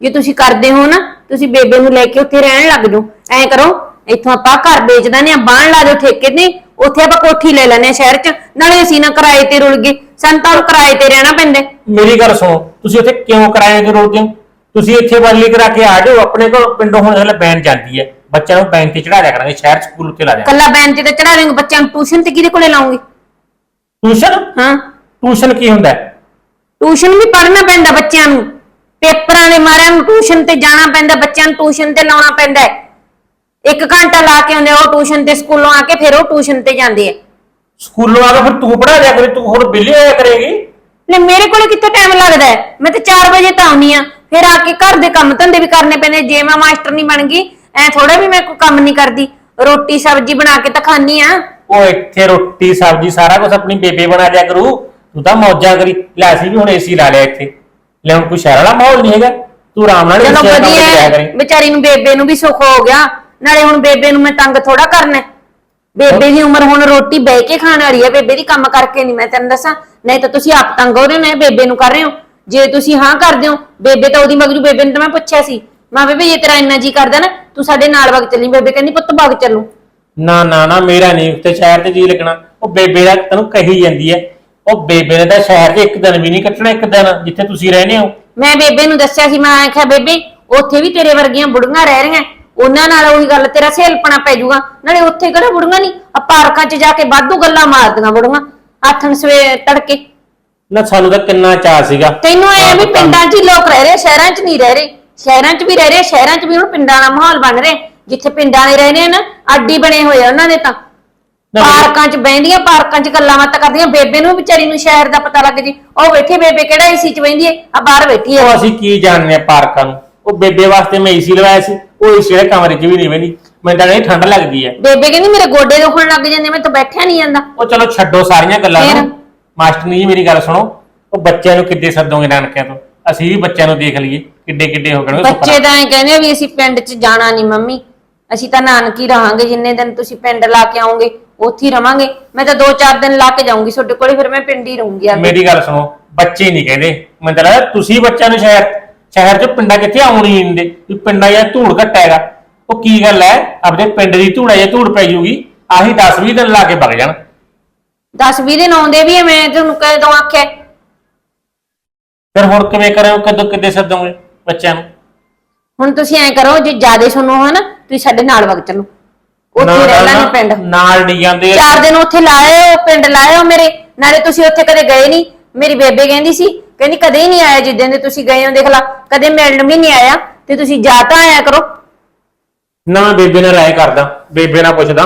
ਜੇ ਤੁਸੀਂ ਕਰਦੇ ਹੋ ਨਾ ਤੁਸੀਂ ਬੇਬੇ ਨੂੰ ਲੈ ਕੇ ਉੱਥੇ ਰਹਿਣ ਲੱਗ ਜਾਓ। ਐਂ ਕਰੋ ਇੱਥੋਂ ਆਪਾਂ ਘਰ ਵੇਚ ਦਿੰਦੇ ਆ ਬਾਣ ਲਾ ਦਿਓ ਠੇਕੇ ਤੇ ਉੱਥੇ ਆਪਾਂ ਕੋਠੀ ਲੈ ਆ ਸ਼ਹਿਰ 'ਚ ਨਾਲੇ ਅਸੀਂ ਨਾ ਕਿਰਾਏ ਤੇ ਰੁਲ ਗਏ। ਸਾਨੂੰ ਤਾਂ ਹੁਣ ਕਿਰਾਏ ਤੇ ਰਹਿਣਾ ਪੈਂਦਾ ਹੈ। ਮੇਰੀ ਗੱਲ ਸੁਣੋ ਤੁਸੀਂ ਉੱਥੇ ਕਿਉਂ ਕਿਰਾਏ ਤੇ ਰੋਲਦੇ ਹੋ? ਤੁਸੀਂ ਇੱਥੇ ਬਦਲੀ ਕਰਾ ਕੇ ਆ ਜਾਓ ਆਪਣੇ ਕੋਲ ਪਿੰਡੋਂ ਹੁਣ ਹਲੇ ਬੈਨ ਜਾਂਦੀ ਹੈ ਬੱਚਿਆਂ ਨੂੰ ਬੈਨ ਤੇ ਚੜਾ ਦਿਆ ਕਰਾਂਗੇ ਸ਼ਹਿਰ ਸਕੂਲ ਉੱਤੇ ਲਾ ਦਿਆਂਗੇ। ਕੱਲਾ ਬੈਂਚ ਤੇ ਚੜਾਵੇਂਗੇ ਬੱਚਿਆਂ ਨੂੰ ਟਿਊਸ਼ਨ ਤੇ ਕਿਹਦੇ ਕੋਲੇ ਲਾਉਂਗੇ? ਟਿਊਸ਼ਨ ਹਾਂ। ਟਿਊਸ਼ਨ ਕੀ ਹੁੰਦਾ? ਹੈ? ਟਿਊਸ਼ਨ ਵੀ ਪੜ੍ਹਨਾ ਪੈਂਦਾ ਬੱਚਿਆਂ ਨੂੰ। ਪੇਪਰਾਂ ਦੇ ਮਾਰਿਆਂ ਨੂੰ ਟਿਊਸ਼ਨ ਤੇ ਜਾਣਾ ਪੈਂਦਾ ਬੱਚਿਆਂ ਨੂੰ ਟਿਊਸ਼ਨ ਤੇ ਲਾਉਣਾ ਪੈਂਦਾ ਹੈ। ਇੱਕ ਘੰਟਾ ਲਾ ਕੇ ਆਉਂਦੇ ਆ ਉਹ ਟਿਊਸ਼ਨ ਤੇ ਸਕੂਲੋਂ ਆ ਕੇ ਫਿਰ ਉਹ ਟਿਊਸ਼ਨ ਤੇ ਜਾਂਦੇ ਆ। ਸਕੂਲੋਂ ਆ ਕੇ ਫਿਰ ਤੂੰ ਪੜਾ ਦਿਆ ਕਰੇ ਤੂੰ ਹੁਣ ਬਿੱਲੀ ਹੋਇਆ ਕਰੇਗੀ? ਲੈ ਮੇਰੇ ਕੋਲੇ ਕਿੱਥੇ ਟਾਈਮ ਲੱਗਦਾ ਹੈ? ਮੈਂ ਤਾਂ 4 ਵਜੇ ਤਾਂ ਆਉਣੀ ਆ ਫਿਰ ਆ ਕੇ ਘਰ ਦੇ ਕੰਮ ਧੰਦੇ ਵੀ ਕਰਨੇ ਪੈਂਦੇ ਜੇ ਮੈਂ ਮਾਸਟਰ ਨਹੀਂ ਬਣ ਗਈ ਐ ਥੋੜਾ ਵੀ ਮੈਂ ਕੋਈ ਕੰਮ ਨਹੀਂ ਕਰਦੀ ਰੋਟੀ ਸਬਜ਼ੀ ਬਣਾ ਕੇ ਤਾਂ ਖਾਣੀ ਆ। ਉਹ ਇੱਥੇ ਰੋਟੀ ਸਬਜ਼ੀ ਸਾਰਾ ਕੁਝ ਆਪਣੀ ਬੇਬੇ ਬਣਾ ਦਿਆ ਕਰੂ। ਤੂੰ ਤਾਂ ਮੌਜਾਂ ਕਰੀ। ਲੈ ਅਸੀਂ ਵੀ ਹੁਣ ਏਸੀ ਲਾ ਲਿਆ ਇੱਥੇ। ਲੈ ਹੁਣ ਕੋਈ ਸ਼ਹਿਰ ਵਾਲਾ ਮਾਹੌਲ ਨਹੀਂ ਹੈਗਾ। ਤੂੰ ਆਰਾਮ ਨਾਲ ਚਲੋ ਏਸੀ ਵਧੀਆ ਹੈ, ਕਰੀ। ਵਿਚਾਰੀ ਨੂੰ ਬੇਬੇ ਨੂੰ ਵੀ ਸੁੱਖ ਹੋ ਗਿਆ। ਨਾਲੇ ਹੁਣ ਬੇਬੇ ਨੂੰ ਮੈਂ ਤੰਗ ਥੋੜਾ ਕਰਨਾ ਹੈ। ਬੇਬੇ ਦੀ ਉਮਰ ਹੁਣ ਰੋਟੀ ਬਹਿ ਕੇ ਖਾਣ ਵਾਲੀ ਹੈ ਬੇਬੇ ਦੀ ਕੰਮ ਕਰਕੇ ਨਹੀਂ ਮੈਂ ਤੈਨੂੰ ਦੱਸਾਂ। ਨਹੀਂ ਤਾਂ ਤੁਸੀਂ ਆਪ ਤੰਗ ਹੋ ਰਹੇ ਹੋ ਨਾ ਬੇਬੇ ਨੂੰ ਕਰ ਰਹੇ ਹੋ। ਜੇ ਤੁਸੀਂ ਹਾਂ ਕਰਦੇ ਹੋ ਬੇਬੇ ਤਾਂ ਉਹਦੀ ਮਗਰੂ ਬੇਬੇ ਨੂੰ ਤਾਂ ਮੈਂ ਪੁੱਛਿਆ ਸੀ। ਮਾਂ ਬੇਬੇ ਜੇ ਤੇਰਾ ਇੰਨਾ ਜੀ ਕਰਦਾ ਨਾ ਤੂੰ ਸਾਡੇ ਨਾਲ ਵਗ ਚੱਲੀ ਬੇਬੇ ਕਹਿੰਦੀ ਪੁੱਤ ਵਗ ਚੱਲੂ। ਨਾ ਨਾ ਨਾ ਮੇਰਾ ਨਹੀਂ ਉੱਤੇ ਸ਼ਹਿਰ ਤੇ ਜੀ ਲੱਗਣਾ। ਉਹ ਬੇਬੇ ਦਾ ਤੈਨੂੰ ਕਹੀ ਜਾਂਦੀ ਹੈ ਉਹ ਬੇਬੇ ਨੇ ਤਾਂ ਸ਼ਹਿਰ 'ਚ ਇੱਕ ਦਿਨ ਵੀ ਨਹੀਂ ਕੱਟਣਾ ਇੱਕ ਦਿਨ ਜਿੱਥੇ ਤੁਸੀਂ ਰਹਿੰਦੇ ਹੋ। ਮੈਂ ਬੇਬੇ ਨੂੰ ਦੱਸਿਆ ਸੀ ਮੈਂ ਆਖਿਆ ਬੇਬੇ ਉੱਥੇ ਵੀ ਤੇਰੇ ਵਰਗੀਆਂ ਬੁੜੀਆਂ ਰਹਿ ਰਹੀਆਂ। ਉਹਨਾਂ ਨਾਲ ਉਹੀ ਗੱਲ ਤੇਰਾ ਸਹੇਲਪਣਾ ਪੈ ਜਾਊਗਾ। ਨਾਲੇ ਉੱਥੇ ਕਿਹੜਾ ਬੁੜੀਆਂ ਨਹੀਂ? ਆ ਪਾਰਕਾਂ 'ਚ ਜਾ ਕੇ ਵਾਧੂ ਗੱਲਾਂ ਮਾਰਦੀਆਂ ਬੁੜੀਆਂ ਆਥਣ ਸਵੇ ਤੜਕੇ। ਨਾ ਸਾਨੂੰ ਤਾਂ ਕਿੰਨਾ ਚਾਹ ਸੀਗਾ। ਤੈਨੂੰ ਐ ਵੀ ਪਿੰਡਾਂ 'ਚ ਹੀ ਲੋਕ ਰਹਿ ਰਹੇ ਸ਼ਹਿਰਾਂ 'ਚ ਨਹੀਂ ਰਹਿ ਰਹੇ। ਸ਼ਹਿਰਾਂ 'ਚ ਵੀ ਰਹਿ ਰਹੇ ਸ਼ਹਿਰਾਂ 'ਚ ਵੀ ਹੁਣ ਪਿੰਡਾਂ ਦਾ ਮਾਹੌਲ ਬਣ ਰਿਹਾ ਜਿੱਥੇ ਪਿੰਡਾਂ ਦੇ ਰਹਿੰਦੇ ਆ ਨਾ ਆਡੀ ਬਣੇ ਹੋਏ ਆ ਉਹਨਾਂ ਦੇ ਤਾਂ। ਨਾ, ਪਾਰਕਾਂ 'ਚ ਬਹਿੰਦੀਆਂ ਪਾਰਕਾਂ 'ਚ ਗੱਲਾਂ ਬਾਤਾਂ ਕਰਦੀਆਂ ਬੇਬੇ ਨੂੰ ਵਿਚਾਰੀ ਨੂੰ ਸ਼ਹਿਰ ਦਾ ਪਤਾ ਲੱਗ ਜੀ। ਉਹ ਬੈਠੀ ਬੇਬੇ ਕਿਹੜਾ ਏਸੀ 'ਚ ਬਹਿੰਦੀ ਏ? ਆ ਬਾਹਰ ਬੈਠੀ ਉਹ ਏ ਅਸੀਂ ਕੀ ਜਾਣਦੇ ਆ ਪਾਰਕਾਂ ਨੂੰ? ਉਹ ਬੇਬੇ ਵਾਸਤੇ ਮੈਂ ਏਸੀ ਲਵਾਇਆ ਸੀ ਉਹ ਏਸੀ ਦੇ ਕਮਰੇ 'ਚ ਵੀ ਨਹੀਂ ਬੈਣੀ ਮੈਨੂੰ ਤਾਂ ਕਹਿੰਦੀ ਠੰਡ ਲੱਗਦੀ ਹੈ ਬੇਬੇ ਕਹਿੰਦੀ ਮੇਰੇ ਗੋਡੇ ਦੁਖਣ ਲੱਗ ਜਾਂਦੇ ਮੈਂ ਤਾਂ ਬੈਠਿਆ ਨਹੀਂ ਜਾਂਦਾ। ਉਹ ਚਲੋ ਛੱਡੋ ਸਾਰੀਆਂ ਗੱਲਾਂ ਫਿਰ? ਨੂੰ ਮਾਸਟਰ ਜੀ ਮੇਰੀ ਗੱਲ ਸੁਣੋ। ਉਹ ਬੱਚਿਆਂ ਨੂੰ ਕਿੱਦੇ ਸੱਦੋਗੇ ਨਾਨਕਿਆਂ ਤੋਂ? ਅਸੀਂ ਵੀ ਬੱਚਿਆਂ ਨੂੰ ਦੇਖ ਲਈਏ ਕਿੱਡੇ ਕਿੱਡੇ ਹੋ ਗਏ ਬੱਚੇ ਤਾਂ ਐ ਕਹਿੰਦੇ ਆ ਵੀ ਅਸੀਂ ਪਿੰਡ 'ਚ ਜਾਣਾ ਨਹੀਂ ਮੰਮੀ। ਅਸੀਂ ਤਾਂ ਨਾਨਕੀ ਰਹਾਂਗੇ ਜਿੰਨੇ ਦਿਨ ਤੁਸੀਂ ਪਿੰਡ ਲਾ ਕੇ ਆਓਗੇ ਉੱਥੇ ਹੀ ਰਵਾਂਗੇ। ਮੈਂ ਤਾਂ 2-4 ਦਿਨ ਲਾ ਕੇ ਜਾਊਂਗੀ ਤੁਹਾਡੇ ਕੋਲੇ ਫਿਰ ਮੈਂ ਪਿੰਡ ਹੀ ਰਹੂੰਗੀ ਆ। ਮੇਰੀ ਗੱਲ ਸੁਣੋ ਬੱਚੇ ਨਹੀਂ ਕਹਿੰਦੇ। ਮੈਨੂੰ ਤਾਂ ਲੱਗਦਾ ਤੁਸੀਂ ਬੱਚਿਆਂ ਨੂੰ ਸ਼ਹਿਰ ਸ਼ਹਿਰ 'ਚ ਪਿੰਡਾਂ ਕਿੱਥੇ ਆਉਣ ਨਹੀਂ ਦਿੰਦੇ? ਵੀ ਪਿੰਡਾਂ ਜਾਂ ਧੂੜ ਘੱਟ ਹੈਗਾ। ਉਹ ਕੀ ਗੱਲ ਹੈ? ਆਪਣੇ ਪਿੰਡ ਦੀ ਧੂੜਾ ਜਾਂ ਧੂੜ ਪੈ ਜੂਗੀ ਆਹੀ 10-20 ਦਿਨ ਲਾ ਕੇ ਵਗ ਜਾਣ। 10-20 ਦਿਨ ਆਉਂਦੇ ਵੀ ਆ, ਮੈਂ ਤੁਹਾਨੂੰ ਕਦੋਂ ਆਖਿਆ ਫਿਰ ਹੁਣ ਕਿਵੇਂ ਕਰਾਂ ਕਦੋਂ ਕਿੱਦੇ ਸੱਦੋਗੇ ਬੱਚਿਆਂ ਨੂੰ? ਹੁਣ ਤੁਸੀਂ ਐਂ ਕਰੋ ਜੇ ਜਿਆਦੇ ਸੁਣੋ ਹੈ ਨਾ ਤੁਸੀਂ ਸਾਡੇ ਨਾਲ ਵਗ ਚੱਲੋ। ਉੱਥੇ ਰਹਿ ਲਾਂਗੇ ਪਿੰਡ। ਨਾਲ ਨਹੀਂ ਜਾਂਦੇ ਚਾਰ ਦਿਨ ਉੱਥੇ ਲਾਏ ਪਿੰਡ ਲਾਏ ਮੇਰੇ। ਨਾਲੇ ਤੁਸੀਂ ਉੱਥੇ ਕਦੇ ਗਏ ਨਹੀਂ। ਮੇਰੀ ਬੇਬੇ ਕਹਿੰਦੀ ਸੀ ਕਹਿੰਦੀ ਕਦੇ ਹੀ ਨਹੀਂ ਆਇਆ ਜਿੱਦਾਂ ਦੇ ਤੁਸੀਂ ਗਏ ਹੋ ਦੇਖ ਲਾ ਕਦੇ ਮਿਲਣ ਵੀ ਨਹੀਂ ਆਇਆ। ਤੇ ਤੁਸੀਂ ਜਾ ਤਾਂ ਆਇਆ ਕਰੋ। ਨਾ ਮੈਂ ਬੇਬੇ ਨਾਲ ਰਾਏ ਕਰਦਾ ਬੇਬੇ ਨਾਲ ਪੁੱਛਦਾ।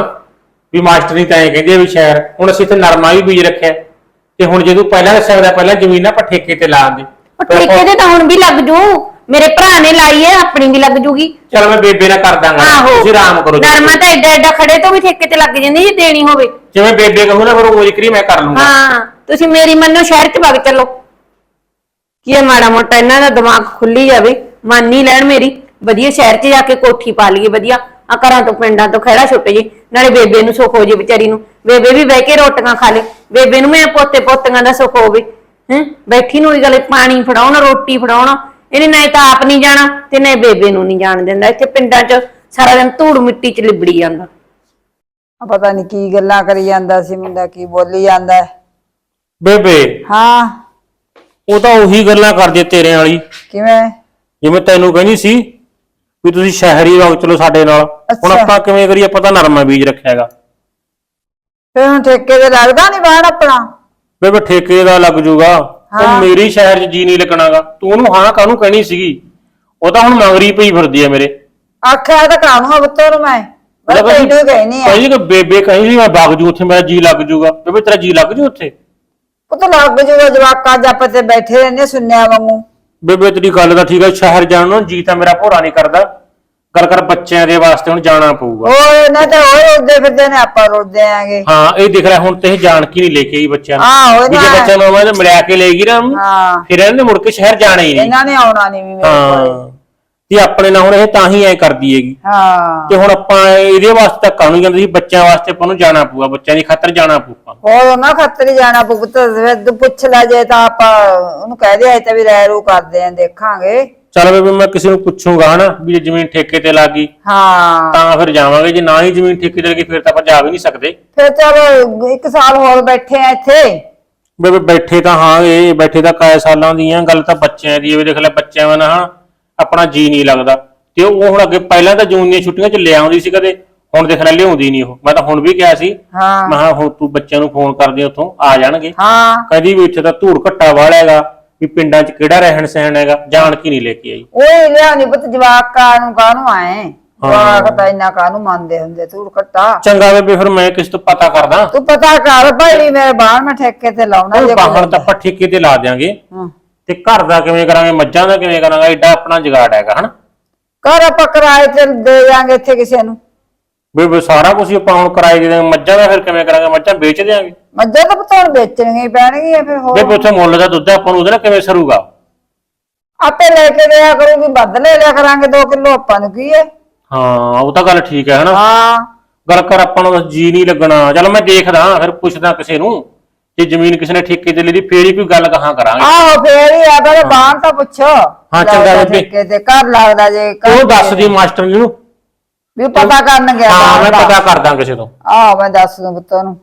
ਵੀ ਮਾਸਟਰੀ ਤਾਂ ਐ ਕਹਿੰਦੀ ਆ ਵੀ ਸ਼ਹਿਰ ਹੁਣ ਅਸੀਂ ਇੱਥੇ ਨਰਮਾ ਵੀ ਬੀਜ ਰੱਖਿਆ। ਤੇ ਹੁਣ ਜੇ ਤੂੰ ਪਹਿਲਾਂ ਦੱਸਿਆ ਹੁੰਦਾ ਪਹਿਲਾਂ ਜ਼ਮੀਨ ਆਪਾਂ ਠੇਕੇ ਤੇ ਲਾ ਆਂਦੇ ਉਹ ਠੇਕੇ ਤੇ ਤਾਂ ਹੁਣ ਵੀ ਲੱਗ ਜੂ। ਮੇਰੇ ਭਰਾ ਨੇ ਲਾਈ ਹੈ ਆਪਣੀ ਵੀ ਲੱਗ ਜੂਗੀ। ਚਲ ਮੈਂ ਬੇਬੇ ਨਾਲ ਕਰ ਦਾਂਗਾ। ਆਹੋ। ਤੁਸੀਂ ਆਰਾਮ ਕਰੋ ਜੀ। ਨਰਮਾ ਤਾਂ ਐਡਾ ਐਡਾ ਖੜੇ ਤੋਂ ਵੀ ਠੇਕੇ ਤੇ ਲੱਗ ਜਾਂਦੀ ਜੇ ਦੇਣੀ ਹੋਵੇ। ਜਿਵੇਂ ਬੇਬੇ ਕਹੂ ਨਾ ਫਿਰ ਉਹ ਜ਼ਿਕਰੀ ਮੈਂ ਕਰ ਲੂੰਗਾ। ਹਾਂ ਤੁਸੀਂ ਮੇਰੀ ਮੰਨੋ ਸ਼ਹਿਰ ਚ ਵਗ ਚੱਲੋ। ਕੀ ਇਹ ਮਾੜਾ ਮੋਟਾ ਇਹਨਾਂ ਦਾ ਦਿਮਾਗ ਖੁੱਲੀ ਜਾਵੇ। ਮੰਨ ਹੀ ਲੈਣ ਮੇਰੀ। ਵਧੀਆ ਸ਼ਹਿਰ ਚ ਜਾ ਕੇ ਕੋਠੀ ਪਾ ਲਈਏ ਵਧੀਆ। ਆ ਘਰਾਂ ਤੋਂ ਪਿੰਡਾਂ ਤੋਂ ਖਹਿੜਾ ਛੁੱਟ ਜੇ। ਨਾਲੇ ਬੇਬੇ ਨੂੰ ਸੁੱਖ ਹੋ ਜੇ ਵਿਚਾਰੀ ਨੂੰ। ਬੇਬੇ ਵੀ ਬਹਿ ਕੇ ਰੋਟੀਆਂ ਖਾ ਲੇ। ਬੇਬੇ ਨੂੰ ਮੈਂ ਪੋਤੇ ਪੋਤੀਆਂ ਦਾ ਸੁੱਖ ਹੋਵੇ। ਹੈ? ਬੈਠੀ ਨੂੰ ਹੀ ਗਲੇ ਪਾਣੀ ਫੜਾਉਣਾ ਰੋਟੀ ਫੜਾਉਣਾ। ਇਹਨੇ ਨਾ ਤਾਂ ਆਪ ਨਹੀਂ ਜਾਣਾ ਤੇ ਨਾ ਬੇਬੇ ਨੂੰ ਨਹੀਂ ਜਾਣ ਦਿੰਦਾ। ਇੱਥੇ ਪਿੰਡਾਂ 'ਚ ਸਾਰਾ ਦਿਨ ਧੂੜ ਮਿੱਟੀ 'ਚ ਲਿਬੜੀ ਜਾਂਦਾ। ਆ ਪਤਾ ਨਹੀਂ ਕੀ ਗੱਲਾਂ ਕਰੀ ਜਾਂਦਾ ਸੀ ਮੁੰਡਾ ਕੀ ਬੋਲੀ ਜਾਂਦਾ। ਹੈ। ਬੇਬੇ ਹਾਂ। ਉਹ ਤਾਂ ਉਹੀ ਗੱਲਾਂ ਕਰਦੀ ਤੇਰੇ ਵਾਲੀ। ਕਿਵੇਂ? ਜਿਵੇਂ ਤੈਨੂੰ ਕਹਿੰਦੀ ਸੀ ਵੀ ਤੁਸੀਂ ਸ਼ਹਿਰੀ ਵਗ ਚਲੋ ਸਾਡੇ ਨਾਲ। ਹੁਣ ਅੱਛਾ। ਆਪਾਂ ਕਿਵੇਂ ਕਰੀਏ? ਆਪਾਂ ਤਾਂ ਨਰਮਾ ਬੀਜ ਰੱਖਿਆ ਹੈਗਾ। ਫਿਰ ਹੁਣ ਠੇਕੇ ਤੇ ਲੱਗਦਾ ਨਹੀਂ ਬਾਹਰ ਆਪਣਾ? ਬੇਬੇ ਠੇਕੇ ਦਾ ਲੱਗ ਜੂਗਾ। ਹਾਂ। ਉਹ ਮੇਰੀ ਸ਼ਹਿਰ 'ਚ ਜੀ ਨਹੀਂ ਲੱਗਣਾਗਾ। ਤੂੰ ਉਹਨੂੰ ਹਾਂ ਕਾਹਨੂੰ ਕਹਿਣੀ ਸੀਗੀ? ਉਹ ਤਾਂ ਹੁਣ ਮੰਗਰੀ ਪਈ ਫਿਰਦੀ ਆ ਮੇਰੇ। ਆਖਿਆ ਤਾਂ ਕਾਹਨੂੰ ਬਤੋਂ ਮੈਂ। ਮੈਂ ਤੈਨੂੰ ਕਹਿਨੀ ਆ। ਕਹੀ ਕਿ ਬੇਬੇ ਕਹੀ ਸੀ ਮੈਂ ਵਗ ਜੂ ਉੱਥੇ ਮੇਰਾ ਜੀ ਲੱਗ ਜੂਗਾ। ਬੇਬੇ ਤੇਰਾ ਜੀ ਲੱਗ ਜੂ ਉੱਥੇ? ਪੁੱਤ ਲੱਗ ਜੂਗਾ ਜਵਾਕਾਂ ਜੱਪ ਤੇ ਬੈਠੇ ਰਹਿੰਦੇ ਸੁਣਿਆ ਵਾਂਗੂ। ਬੇਬੇ ਤੇਰੀ ਗੱਲ ਤਾਂ ਠੀਕ ਹੈ ਸ਼ਹਿਰ ਜਾਣ ਨੂੰ ਜੀ ਤਾਂ ਮੇਰਾ ਭੋਰਾ ਨਹੀਂ ਕਰਦਾ। ਗੱਲ ਕਰ ਬੱਚਿਆਂ ਦੇ ਵਾਸਤੇ ਹੁਣ ਜਾਣਾ ਪਊਗਾ। ਓਏ ਨਾ ਤਾਂ ਉਹ ਰੋਦੇ ਫਿਰਦੇ ਨੇ ਆਪਾਂ ਰੋਦੇ ਆਂਗੇ। ਹਾਂ ਇਹ ਦਿਖ ਰਿਹਾ ਹੁਣ ਤੇ ਇਹ ਜਾਣ ਕੀ ਨਹੀਂ ਲੈ ਕੇ ਆਈ ਬੱਚਿਆਂ ਨੂੰ। ਆਹੋ ਵੀ ਜੇ ਨਾ। ਬੱਚਿਆਂ ਨੂੰ ਮੈਂ ਮਿਲਿਆ ਕੇ ਲੈ ਗਈ ਨਾ ਉਹਨੂੰ, ਹਾਂ। ਫਿਰ ਇਹਨੇ ਮੁੜ ਕੇ ਸ਼ਹਿਰ ਜਾਣਾ ਹੀ ਨਹੀਂ। ਇਹਨਾਂ ਨੇ ਆਉਣਾ ਨਹੀਂ ਵੀ ਮੇਰੇ ਕੋਲ। ਹਾਂ। ਤੇ ਆਪਣੇ ਨਾਲ ਹੁਣ ਇਹ ਤਾਂ ਹੀ ਐ ਕਰਦੀ ਹੈਗੀ। ਹਾਂ। ਤੇ ਹੁਣ ਆਪਾਂ ਇਹਦੇ ਵਾਸਤੇ ਤਾਂ ਕਾਹਨੂੰ ਜਾਂਦੇ ਸੀ? ਬੱਚਿਆਂ ਵਾਸਤੇ ਆਪਾਂ ਨੂੰ ਜਾਣਾ ਪਊਗਾ। ਬੱਚਿਆਂ ਦੀ ਖਾਤਰ ਜਾਣਾ ਪਊਗਾ ਹੋਰ ਉਹਨਾਂ ਖਾਤਰ ਹੀ ਜਾਣਾ ਪਊ। ਪੁੱਤ ਫਿਰ ਤੂੰ ਪੁੱਛ ਲੈ ਜੇ ਤਾਂ ਆਪਾਂ ਉਹਨੂੰ ਕਹਿ ਦੇ ਤਾਂ ਵੀ ਰਹਿ ਰੂ ਕਰਦੇ ਆਂ ਦੇਖਾਂਗੇ। ਚਲ ਬੇਬੇ ਮੈਂ ਕਿਸੇ ਨੂੰ ਪੁੱਛੂਗਾ ਹਨਾ ਵੀ ਜੇ ਜ਼ਮੀਨ ਠੇਕੇ ਤੇ ਲੱਗੀ ਹਾਂ। ਤਾਂ ਫਿਰ ਜਾਵਾਂਗੇ। ਜੇ ਨਾ ਹੀ ਜ਼ਮੀਨ ਠੇਕੇ ਤੇ ਲੱਗੀ ਫਿਰ ਤਾਂ ਆਪਾਂ ਜਾ ਵੀ ਨਹੀਂ ਸਕਦੇ। ਫਿਰ ਚਲੋ ਇੱਕ ਸਾਲ ਹੋਰ ਬੈਠੇ ਆ ਇੱਥੇ। ਬੇਬੇ ਬੈਠੇ ਤਾਂ ਹਾਂ ਇਹ ਬੈਠੇ ਤਾਂ ਕਾਇ ਸਾਲਾਂ ਦੀਆਂ ਗੱਲ ਤਾਂ ਬੱਚਿਆਂ ਦੀ ਹੈ ਵੀ ਦੇਖ ਲੈ ਬੱਚਿਆਂ ਵਾਂ ਨਾ ਆਪਣਾ ਜੀ ਨਹੀਂ ਲੱਗਦਾ। ਤੇ ਉਹ ਹੁਣ ਅੱਗੇ ਪਹਿਲਾਂ ਤਾਂ ਜੂਨ ਦੀਆਂ ਛੁੱਟੀਆਂ 'ਚ ਲੈ ਆਉਂਦੀ ਸੀ ਕਦੇ ਹੁਣ ਦੇਖ ਲੈ ਲਿਆਉਂਦੀ ਨਹੀਂ ਉਹ। ਮੈਂ ਤਾਂ ਹੁਣ ਵੀ ਕਿਹਾ ਸੀ ਹਾਂ। ਮੈਂ ਕਿਹਾ ਹੁਣ ਤੂੰ ਬੱਚਿਆਂ ਨੂੰ ਫੋਨ ਕਰਦੀ ਉੱਥੋਂ ਆ ਜਾਣਗੇ। ਹਾਂ। ਕਦੀ ਵੀ ਇੱਥੇ ਤਾਂ ਧੂੜ ਘੱਟਾ ਵਾਲਾ ਵੀ ਪਿੰਡਾਂ 'ਚ ਕਿਹੜਾ ਰਹਿਣ ਸਹਿਣ ਹੈਗਾ ਜਾਣ ਕੀ ਨਹੀਂ ਲੈ ਕੇ ਆਈ। ਉਹ ਲਿਆਉਣੀ ਪੁੱਤ ਜਵਾਕਾਂ ਨੂੰ ਕਾਹਨੂੰ ਆਏ? ਜਵਾਕ ਤਾਂ ਇੰਨਾ ਕਾਹਨੂੰ ਮੰਨਦੇ ਹੁੰਦੇ ਤੂੰ ਕੱਟਾ ਚੰਗਾ ਬੇਬੇ ਫਿਰ ਮੈਂ ਕਿਸ ਤੋਂ ਪਤਾ ਕਰਦਾ? ਤੂੰ ਪਤਾ ਕਰ ਭਾਈ ਮੇਰੇ ਬਾਹਰ ਮੈਂ ਠੇਕੇ ਤੇ ਲਾਉਣਾ ਜੇ ਬਾਹਣ ਤਾਂ ਆਪਾਂ ਠੇਕੇ ਤੇ ਲਾ ਦਿਆਂਗੇ। ਤੇ ਘਰ ਦਾ ਕਿਵੇਂ ਕਰਾਂਗੇ ਮੱਝਾਂ ਦਾ ਕਿਵੇਂ ਕਰਾਂਗੇ ਐਡਾ ਆਪਣਾ ਜਗਾੜ ਹੈਗਾ ਹਨਾ? ਘਰ ਆਪਾਂ ਕਿਰਾਏ ਤੇ ਦੇ ਜਾਾਂਗੇ ਇੱਥੇ ਕਿਸੇ ਨੂੰ। ਬੇਬੇ ਸਾਰਾ ਕੁਝ ਆਪਾਂ ਹੁਣ ਕਿਰਾਏ ਦੇ ਮੱਝਾਂ ਦਾ ਫਿਰ ਕਿਵੇਂ ਕਰਾਂਗੇ? ਮੱਝਾਂ ਵੇਚ ਦਿਆਂਗੇ। ਮੱਝਾਂ ਤਾਂ ਪੁੱਤ ਵੇਚਣੀਆਂ ਹੀ ਪੈਣਗੀਆਂ ਫਿਰ ਹੋਰ। ਬੇਬੇ ਉੱਥੇ ਮੁੱਲ ਦਾ ਦੁੱਧ ਆਪਾਂ ਨੂੰ ਉਹਦੇ ਨਾਲ ਕਿਵੇਂ ਸਰੂਗਾ? ਆਪੇ ਲੈ ਕੇ ਦਿਆ ਕਰੂਗੀ ਵੱਧ ਲੈ ਲਿਆ ਕਰਾਂਗੇ 2 ਕਿਲੋ ਆਪਾਂ ਨੂੰ ਕੀ ਹੈ? ਹਾਂ ਉਹ ਤਾਂ ਗੱਲ ਠੀਕ ਹੈ ਹਨਾ? ਹਾਂ। ਗੱਲ ਕਰ ਆਪਾਂ ਨੂੰ ਬਸ ਜੀ ਨਹੀਂ ਲੱਗਣਾ। ਚਲ ਮੈਂ ਦੇਖਦਾ ਫਿਰ ਪੁੱਛਦਾ ਕਿਸੇ ਨੂੰ ਜੇ ਜ਼ਮੀਨ ਕਿਸੇ ਨੇ ਠੇਕੇ ਤੇ ਲਈ ਦੀ ਫੇਰ ਹੀ ਕੋਈ ਗੱਲ ਕਹਾਂ ਕਰਾਂਗੇ। ਆਹੋ ਫੇਰ ਹੀ ਆ ਪਰ ਬਾਹਰ ਤਾਂ ਪੁੱਛੋ। ਹਾਂ, ਚੰਗਾ ਲੱਗਦਾ ਬੇਬੇ। ਠੇਕੇ ਤੇ ਘਰ ਲੱਗਦਾ ਜੇ ਘਰ ਉਹ ਦੱਸ ਦੀ ਮਾਸਟਰ ਜੀ ਨੂੰ। ਵੀ ਪਤਾ ਕਰਨ ਗਿਆ ਹਾਂ ਮੈਂ। ਪਤਾ ਕਰਦਾ ਕਿਸੇ ਤੋਂ। ਆਹ ਮੈਂ ਦੱਸ ਦੂੰ ਪੁੱਤਾਂ ਨੂੰ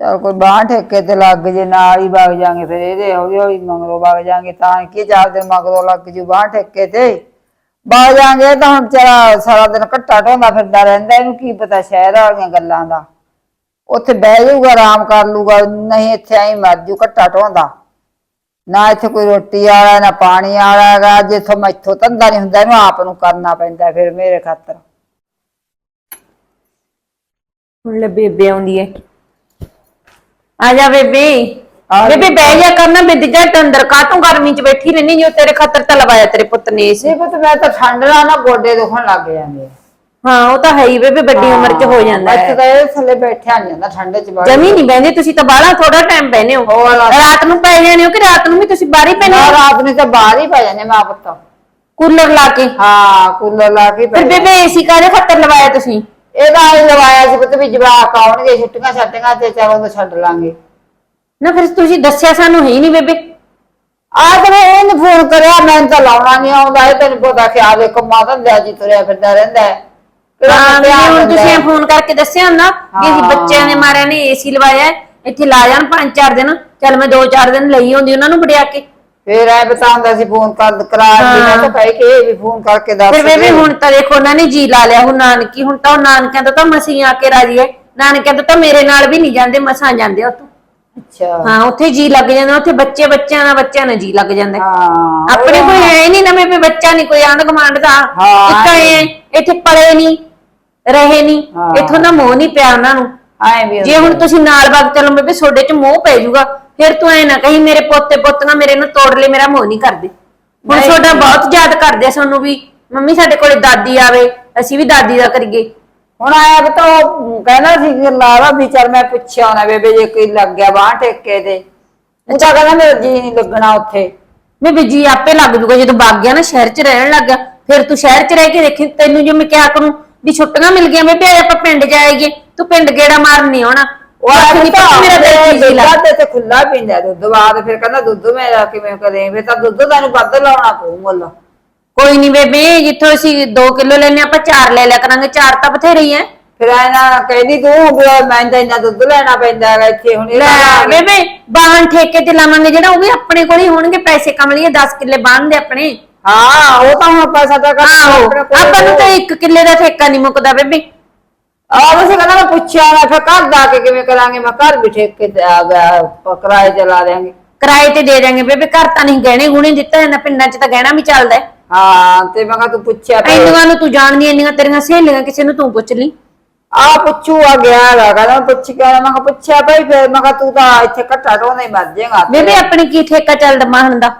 ਚਲ ਕੋਈ ਬਾਹਰ ਠੇਕੇ ਤੇ ਲੱਗ ਜੇ ਨਾਲ ਹੀ ਵਗ ਜਾਾਂਗੇ ਫਿਰ ਇਹਦੇ ਹੌਲੀ ਹੌਲੀ ਮੰਗਰੋਂ ਵਗ ਜਾਾਂਗੇ ਤਾਂ ਕੀ ਚਾਰ ਦਿਨ ਮਗਰੋਂ ਲੱਗ ਜੂ ਬਾਹਰ ਠੇਕੇ ਤੇ। ਵਗ ਜਾਾਂਗੇ ਤਾਂ ਹੁਣ ਚਲਾ ਸਾਰਾ ਦਿਨ ਘੱਟਾ ਢੋਂਦਾ ਫਿਰਦਾ ਰਹਿੰਦਾ ਇਹਨੂੰ ਕੀ ਪਤਾ ਸ਼ਹਿਰ ਵਾਲੀਆਂ ਗੱਲਾਂ ਦਾ। ਉੱਥੇ ਬਹਿ ਜਾਊਗਾ ਆਰਾਮ ਕਰ ਲੂਗਾ ਨਹੀਂ ਇੱਥੇ ਐਂ ਮਰ ਜੂ ਘੱਟਾ ਢੋਂਦਾ। ਨਾ ਇੱਥੇ ਕੋਈ ਰੋਟੀ ਵਾਲਾ ਨਾ ਪਾਣੀ ਵਾਲਾ ਹੈਗਾ। ਜਿੱਥੋਂ ਮੈਥੋਂ ਧੰਦਾ ਨਹੀਂ ਹੁੰਦਾ ਇਹਨੂੰ ਆਪ ਨੂੰ ਕਰਨਾ ਪੈਂਦਾ ਫਿਰ ਮੇਰੇ ਖਾਤਰ। ਹੁਣ ਲੈ ਬੇਬੇ ਆਉਂਦੀ ਹੈ। ਆ ਜਾ ਬੇਬੇ। ਆ ਬੇਬੇ ਬਹਿ ਜਾ ਕਰਨਾ ਬਿੱਦ ਜਾ ਅੰਦਰ ਕਾਤੋਂ ਗਰਮੀ ਚ ਬੈਠੀ ਰਹਿਨੀ ਜੋ ਤੇਰੇ ਖਾਤਰ ਤਾਂ ਲਵਾਇਆ ਤੇਰੇ ਪੁੱਤ ਨੇ ਇਸ। ਪੁੱਤ ਮੈਂ ਤਾਂ ਠੰਡ ਨਾਲ ਨਾ ਗੋਡੇ ਦੁਖਣ ਲੱਗ ਜਾਂਦੇ ਆ ਹਾਂ ਉਹ ਤਾਂ ਹੈ ਹੀ ਬੇਬੇ ਵੱਡੀ ਉਮਰ ਚ ਹੋ ਜਾਂਦਾ ਹੈ। ਤਾਂ ਇਹ ਥੱਲੇ ਬੈਠਿਆ ਨਹੀਂ ਜਾਂਦਾ ਠੰਡੇ ਚ ਬਾਹਰ ਜਮੀ ਨਹੀਂ ਬਹਿੰਦੇ ਤੁਸੀਂ ਤਾਂ ਬਾਹਲਾ ਥੋੜਾ ਟਾਈਮ ਬਹਿਨੇ ਹੋ। ਹੋਰ। ਰਾਤ ਨੂੰ? ਪੈ ਜਾਣੇ ਹੋ ਕਿ ਰਾਤ ਨੂੰ ਵੀ ਤੁਸੀਂ ਬਾਹਰ ਹੀ ਪੈਨੇ ਨਾ ਹੋ? ਰਾਤ ਨੂੰ ਤਾਂ ਬਾਹਰ ਹੀ ਪੈ ਜਾਂਦੇ ਮਾਂ ਪੁੱਤ। ਕੂਲਰ ਲਾ ਕੇ। ਹਾਂ ਕੂਲਰ ਲਾ ਕੇ ਫਿਰ ਬੇਬੇ ਏਸੀ ਕਾਹਦੇ ਖਾਤਰ ਲਵਾਇਆ ਤੁਸੀਂ? ਇਹਦਾ ਹੀ ਲਵਾਇਆ ਸੀ ਪੁੱਤ ਵੀ ਜਵਾਕ ਆਉਣਗੇ ਛੁੱਟੀਆਂ ਛੱਟੀਆਂ ਤੇ ਚਲੋ ਤਾਂ ਛੱਡ ਲਾਂਗੇ। ਨਾ ਫਿਰ ਤੁਸੀਂ ਦੱਸਿਆ ਸਾਨੂੰ ਹੈ ਨਹੀਂ ਬੇਬੇ। ਆ ਤੇ ਮੈਂ ਇਹਨੂੰ ਫੋਨ ਕਰਿਆ ਮੈਂ ਤਾਂ ਲਾਉਣਾ ਨਹੀਂ ਆਉਂਦਾ ਇਹ ਤੈਨੂੰ ਪਤਾ ਖਿਆਲ ਇੱਕ ਮਾਂ ਧੰਦਿਆ ਜੀ ਤੁਰਿਆ ਫਿਰਦਾ ਰਹਿੰਦਾ ਹੈ। ਹਾਂ ਵੀ ਹੁਣ ਤੁਸੀਂ। ਫੋਨ ਕਰਕੇ ਦੱਸਿਆ ਨਾ ਕਿ ਅਸੀਂ। ਬੱਚਿਆਂ ਨੇ ਮਾਰਿਆ ਨੇ ਏਸੀ ਲਵਾਇਆ ਹੈ, ਇੱਥੇ ਲਾ ਜਾਣ ਪੰਜ ਚਾਰ ਦਿਨ। ਚੱਲ ਮੈਂ ਦੋ ਚਾਰ ਦਿਨ ਲਈ ਆਉਂਦੀ ਉਹਨਾਂ ਨੂੰ ਵੜਿਆ ਕੇ। ਫਿਰ ਐ ਬਤਾਉਂਦਾ ਸੀ ਫੋਨ ਕਰ ਕਰਾ ਕੇ ਮੈਂ ਤਾਂ ਕਹਿ ਕੇ ਇਹ ਵੀ ਫੋਨ ਕਰਕੇ ਦੱਸ ਫਿਰ ਬੇਬੇ ਦੇ। ਹੁਣ ਤਾਂ ਦੇਖੋ ਉਹਨਾਂ ਨੇ ਜੀ ਲਾ ਲਿਆ ਹੁਣ ਨਾਨਕੀ ਹੁਣ ਤਾਂ ਉਹ ਨਾਨਕਿਆਂ ਤੋਂ ਤਾਂ ਮਸੀਂ ਆ ਕੇ ਰਾਜੀ ਹੈ। ਨਾਨਕਿਆਂ ਤੋਂ ਤਾਂ ਮੇਰੇ ਨਾਲ ਵੀ ਨਹੀਂ ਜਾਂਦੇ ਮਸਾਂ ਜਾਂਦੇ ਉੱਥੋਂ। ਅੱਛਾ। ਹਾਂ ਉੱਥੇ ਜੀ ਲੱਗ ਜਾਂਦਾ ਉੱਥੇ ਬੱਚੇ ਬੱਚਿਆਂ ਨਾਲ ਬੱਚਿਆਂ ਨਾਲ ਜੀ ਲੱਗ ਜਾਂਦਾ ਹਾਂ। ਆਪਣੇ ਕੋਈ ਹੈ। ਨਹੀਂ ਨਾ ਬੇਬੇ ਬੱਚਾ ਨਹੀਂ ਕੋਈ ਆਂਢ ਗੁਆਂਢ ਦਾ। ਹਾਂ। ਇੱਕ ਐਂ ਇੱਥੇ ਪੜੇ ਨਹੀਂ। ਰਹੇ ਨਹੀਂ ਹਾਂ। ਇੱਥੋਂ ਦਾ ਮੋਹ ਨਹੀਂ ਪਿਆ ਉਹਨਾਂ ਨੂੰ। ਐ ਵੀ ਜੇ ਹੁਣ ਤੁਸੀਂ ਨਾਲ ਵਗ ਚੱਲੋ ਬੇਬੇ ਤੁਹਾਡੇ ਚ ਮੋਹ ਪੈ ਜਾਊਗਾ। ਫਿਰ ਤੂੰ ਐ ਨਾ ਕਹੀਂ ਮੇਰੇ ਪੋਤੇ ਪੁੱਤਾਂ ਮੇਰੇ ਨੂੰ ਤੋੜ ਲੈ ਮੇਰਾ ਮੋਹ ਨਹੀਂ ਕਰਦੇ। ਹੁਣ ਨਹੀਂ। ਤੁਹਾਡਾ ਬਹੁਤ ਯਾਦ ਕਰਦੇ ਆ ਸਾਨੂੰ ਵੀ ਮੰਮੀ ਸਾਡੇ ਕੋਲੇ ਦਾਦੀ ਆਵੇ ਅਸੀਂ ਵੀ ਦਾਦੀ ਦਾ ਕਰੀਏ। ਹੁਣ ਆਇਆ ਬਤਾ ਉਹ ਕਹਿੰਦਾ ਸੀ ਕਿ ਲਾਵਾ ਵੀ ਚੱਲ ਮੈਂ ਪੁੱਛਿਆ ਹੋਣਾ ਬੇਬੇ ਜੇ ਕੋਈ ਲੱਗ ਗਿਆ ਬਾਹ ਟੇਕੇ ਤੇ। ਉਹ ਤਾਂ ਕਹਿੰਦਾ ਮੇਰਾ ਜੀ ਨਹੀਂ ਲੱਗਣਾ ਉੱਥੇ। ਮੈਂ ਜੀ ਆਪੇ ਲੱਗ ਜੂਗਾ। ਜਦੋਂ ਵਗ ਗਿਆ ਨਾ ਸ਼ਹਿਰ ਚ ਰਹਿਣ ਲੱਗ ਗਿਆ। ਫਿਰ ਤੂੰ ਸ਼ਹਿਰ ਚ ਰਹਿ ਕੇ ਦੇਖੀ ਤੈਨੂੰ ਜੇ ਮੈਂ ਕਿਹਾ ਕਰੂੰ ਵੀ ਛੁੱਟੀਆਂ ਮਿਲ ਗਈਆਂ ਬੇਬੇ ਆਪਾਂ ਪਿੰਡ ਜਾਏਗੇ ਤੂੰ ਪਿੰਡ ਗੇੜਾ ਮਾਰਨ ਨਹੀਂ ਆਉਣਾ। ਉਹ ਆਖਦੀ ਪਤਾ ਮੇਰਾ ਦਿਲ ਕੀ ਦੁੱਧ ਲੱਗ ਤੇ ਤੇ ਖੁੱਲਾ ਪੀਂਦਾ ਦੁੱਧ ਬਾਅਦ ਫਿਰ ਕਹਿੰਦਾ ਦੁੱਧ ਮੇਰਾ ਕਿਵੇਂ ਕਰੇ ਫਿਰ ਤਾਂ ਦੁੱਧ ਤੈਨੂੰ ਵੱਧ ਲਾਉਣਾ ਪਊ ਮੁੱਲ ਕੋਈ ਨਹੀਂ ਬੇਬੇ ਜਿੱਥੋਂ ਅਸੀਂ 2 ਕਿਲੋ ਲੈਨੇ ਆਪਾਂ 4 ਲੈ ਲਿਆ ਕਰਾਂਗੇ 4 ਤਾਂ ਬਥੇਰੇ ਹੀ ਐ। ਫਿਰ ਐਨਾ ਕਹਿੰਦੀ ਤੂੰ ਵੀ ਮੈਂ ਤਾਂ ਇੰਨਾ ਦੁੱਧ ਲੈਣਾ ਪੈਂਦਾ ਹੈਗਾ ਇੱਥੇ ਹੁਣ ਲੈ ਬੇਬੇ ਬਾਹਨ ਠੇਕੇ ਤੇ ਲਾਵਾਂਗੇ ਜਿਹੜਾ ਉਹ ਵੀ ਆਪਣੇ ਕੋਲ ਹੀ ਹੋਣਗੇ ਪੈਸੇ ਕਮ ਲਈਏ 10 ਕਿੱਲੇ ਬਾਹਨ ਦੇ ਆਪਣੇ। ਹਾਂ ਉਹ ਤਾਂ ਹੁਣ ਪੈਸਾ ਤਾਂ ਕਰ ਆਹੋ ਆਪਾਂ ਨੂੰ ਤਾਂ ਇੱਕ ਕਿੱਲੇ ਦਾ ਠੇਕਾ ਨਹੀਂ ਮੁੱਕਦਾ ਬੇਬੇ। ਆਹ ਵਸੇ ਕਹਿੰਦਾ ਮੈਂ ਪੁੱਛਿਆ ਨਾ ਫਿਰ ਘਰ ਦਾ ਕੇ ਕਿਵੇਂ ਕਰਾਂਗੇ? ਮੈਂ ਘਰ ਵੀ ਠੇਕੇ ਤੇ ਆ ਗਿਆ ਕਿਰਾਏ ਤੇ ਲਾ ਦੇਾਂਗੇ ਕਿਰਾਏ ਤੇ ਦੇ ਦਿਆਂਗੇ ਬੇਬੇ ਘਰ ਤਾਂ ਨਹੀਂ ਗਹਿਣੇ ਗੁਣੇ ਦਿੱਤਾ ਜਾਂਦਾ ਪਿੰਡਾਂ 'ਚ ਤਾਂ ਗਹਿਣਾ ਵੀ ਚੱਲਦਾ ਹੈ। ਹਾਂ ਤੇ ਮੈਂ ਕਿਹਾ ਤੂੰ ਪੁੱਛਿਆ ਫਿਰ ਇੰਨੀਆਂ ਨੂੰ ਤੂੰ ਜਾਣਦੀ ਐ, ਇੰਨੀਆਂ ਤੇਰੀਆਂ ਸਹੇਲੀਆਂ ਕਿਸੇ ਨੂੰ ਤੂੰ ਪੁੱਛ ਲਈ। ਆ ਪੁੱਛੂ ਆ ਗਿਆ ਹੈਗਾ ਕਹਿੰਦਾ ਮੈਂ ਪੁੱਛ ਕੇ ਆਇਆ। ਮੈਂ ਕਿਹਾ ਪੁੱਛਿਆ ਭਾਈ ਫਿਰ ਮੈਂ ਕਿਹਾ ਤੂੰ ਤਾਂ ਇੱਥੇ ਘੱਟਾ ਢੋਣਾ ਮਰ ਜਾਏਗਾ। ਬੇਬੇ ਆਪਣੇ ਕੀ ਠੇਕਾ ਚੱਲਦਾ ਮਾਹਣ ਦਾ?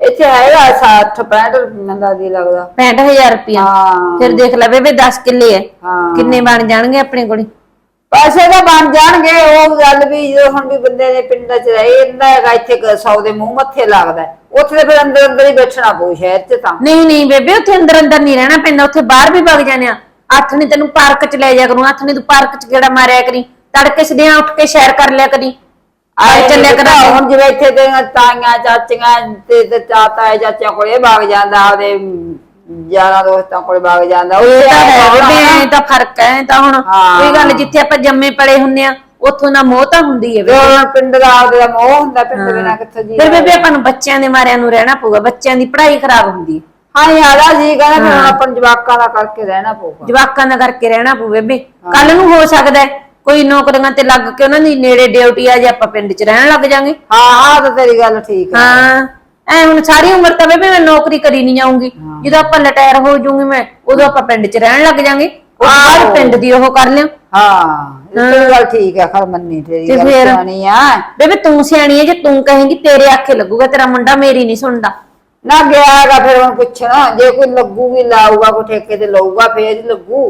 ਇੱਥੇ ਹੈਗਾ 60 65 ਮੰਦਾ ਦੀ ਲੱਗਦਾ। 65000 ਰੁਪਇਆ ਹਾਂ। ਫਿਰ ਦੇਖ ਲੈ ਬੇਬੇ 10 ਕਿੱਲੇ ਐ ਹਾਂ। ਕਿੰਨੇ ਬਣ ਜਾਣਗੇ ਆਪਣੇ ਕੋਲ? ਪੈਸੇ ਤਾਂ ਬਣ ਜਾਣਗੇ ਉਹ ਗੱਲ ਵੀ ਜਦੋਂ ਹੁਣ ਵੀ ਬੰਦੇ ਨੇ ਪਿੰਡਾਂ 'ਚ ਰਹੇ ਇੰਦਾ ਹੈਗਾ ਇੱਥੇ 100 ਦੇ ਮੂੰਹ ਮੱਥੇ ਲੱਗਦਾ। ਹੈ। ਉੱਥੇ ਤਾਂ ਫਿਰ ਅੰਦਰ ਅੰਦਰ ਹੀ ਬੈਠਣਾ ਪਊ ਸ਼ਹਿਰ 'ਚ ਤਾਂ। ਨਹੀਂ ਨਹੀਂ ਬੇਬੇ ਉੱਥੇ ਅੰਦਰ ਅੰਦਰ ਨਹੀਂ ਰਹਿਣਾ ਪੈਂਦਾ ਉੱਥੇ ਬਾਹਰ ਵੀ ਵਗ ਜਾਂਦੇ ਆ। ਹੱਥ ਨੇ ਤੈਨੂੰ ਪਾਰਕ 'ਚ ਲੈ ਜਾ ਕਰੂੰ ਹੱਥ ਨੇ ਤੂੰ ਪਾਰਕ 'ਚ ਗੇੜਾ ਮਾਰਿਆ ਕਰੀ। ਤੜਕੇ ਸਦਿਆਂ ਉੱਠ ਕੇ ਸੈਰ ਕਰ ਲਿਆ ਕਰੀ। ਆਏ ਚੱਲਿਆ ਕਰਾਂਗੇ ਹੁਣ ਜਿਵੇਂ ਇੱਥੇ ਤੇ ਤਾਈਆਂ ਚਾਚੀਆਂ ਤੇ ਤੇ ਚਾਤਾ ਹੈ ਚਾਚਿਆਂ ਕੋਲੇ ਭਾਗ ਜਾਂਦਾ ਉਹਦੇ ਯਾਰਾਂ ਦੋਸਤਾਂ ਕੋਲੇ ਭਾਗ ਜਾਂਦਾ। ਇਹ ਉੱਥੇ ਤਾਂ ਹੈ ਆਉਣਾ। ਬੇਬੇ ਇਹ ਤਾਂ ਫ਼ਰਕ ਹੈ ਇਹ ਤਾਂ ਹੁਣ ਹਾਂ। ਕੋਈ ਗੱਲ ਜਿੱਥੇ ਆਪਾਂ ਜੰਮੇ ਪਲੇ ਹੁੰਨੇ ਆ ਉੱਥੋਂ ਦਾ ਮੋਹ ਤਾਂ ਹੁੰਦੀ ਹੈ ਹੁਣ ਪਿੰਡ ਦਾ ਆਪਦੇ ਦਾ ਮੋਹ ਹੁੰਦਾ ਪਿੰਡ ਬਿਨਾ ਕਿੱਥੋਂ ਜੀ ਫਿਰ ਬੇਬੇ ਆਪਾਂ ਨੂੰ ਬੱਚਿਆਂ ਦੇ ਮਾਰਿਆਂ ਨੂੰ ਰਹਿਣਾ ਪਊਗਾ ਬੱਚਿਆਂ ਦੀ ਪੜ੍ਹਾਈ ਖਰਾਬ ਹੁੰਦੀ ਹੈ। ਹਾਂ ਯਾਰਾ ਜੀ ਕਹਿੰਦਾ ਹੁਣ ਆਪਾਂ ਨੂੰ ਜਵਾਕਾਂ ਦਾ ਕਰਕੇ ਰਹਿਣਾ ਪਊਗਾ। ਜਵਾਕਾਂ ਦਾ ਕਰਕੇ ਰਹਿਣਾ ਪਊ ਬੇਬੇ। ਕੱਲ ਨੂੰ ਹੋ ਸਕਦਾ ਹੈ ਕੋਈ ਨੌਕਰੀਆਂ ਤੇ ਲੱਗ ਕੇ ਉਹਨਾਂ ਦੀ ਨੇੜੇ ਡਿਊਟੀ ਆ ਜੇ ਆਪਾਂ ਪਿੰਡ 'ਚ ਰਹਿਣ ਲੱਗ ਜਾਾਂਗੇ। ਹਾਂ ਹਾਂ ਤਾਂ ਤੇਰੀ ਗੱਲ ਠੀਕ ਹੈ ਹਾਂ ਐ ਹੁਣ ਸਾਰੀ ਉਮਰ ਤਾਂ ਬੇਬੇ ਮੈਂ ਨੌਕਰੀ ਕਰੀ ਨਹੀਂ ਜਾਊਂਗੀ। ਜਦੋਂ ਆਪਾਂ ਰਿਟਾਇਰ ਹੋ ਜਾਊਂਗੀ ਮੈਂ ਉਦੋਂ ਆਪਾਂ ਪਿੰਡ 'ਚ ਰਹਿਣ ਲੱਗ ਜਾਾਂਗੇ। ਬਾਅਦ ਪਿੰਡ ਦੀ ਉਹ ਕਰ ਲਿਓ। ਹਾਂ ਇਹ ਤੇਰੀ ਗੱਲ ਠੀਕ ਹੈ ਖਰ ਮੰਨੀ ਤੇਰੀ ਗੱਲ? ਸਿਆਣੀ ਆ। ਬੇਬੇ ਤੂੰ ਸਿਆਣੀ ਹੈ ਜੇ ਤੂੰ ਕਹੇਂਗੀ ਤੇਰੇ ਆਖੇ ਲੱਗੂਗਾ ਤੇਰਾ ਮੁੰਡਾ ਮੇਰੀ ਨਹੀਂ ਸੁਣਦਾ। ਨਾ ਗਿਆਗਾ ਫਿਰ ਹੁਣ ਪੁੱਛਣਾ ਜੇ ਕੋਈ ਲੱਗੂਗੀ ਲਾਊਗਾ ਕੋਈ ਠੇਕੇ ਤੇ ਲਊਗਾ ਫੇਰ ਲੱਗੂ।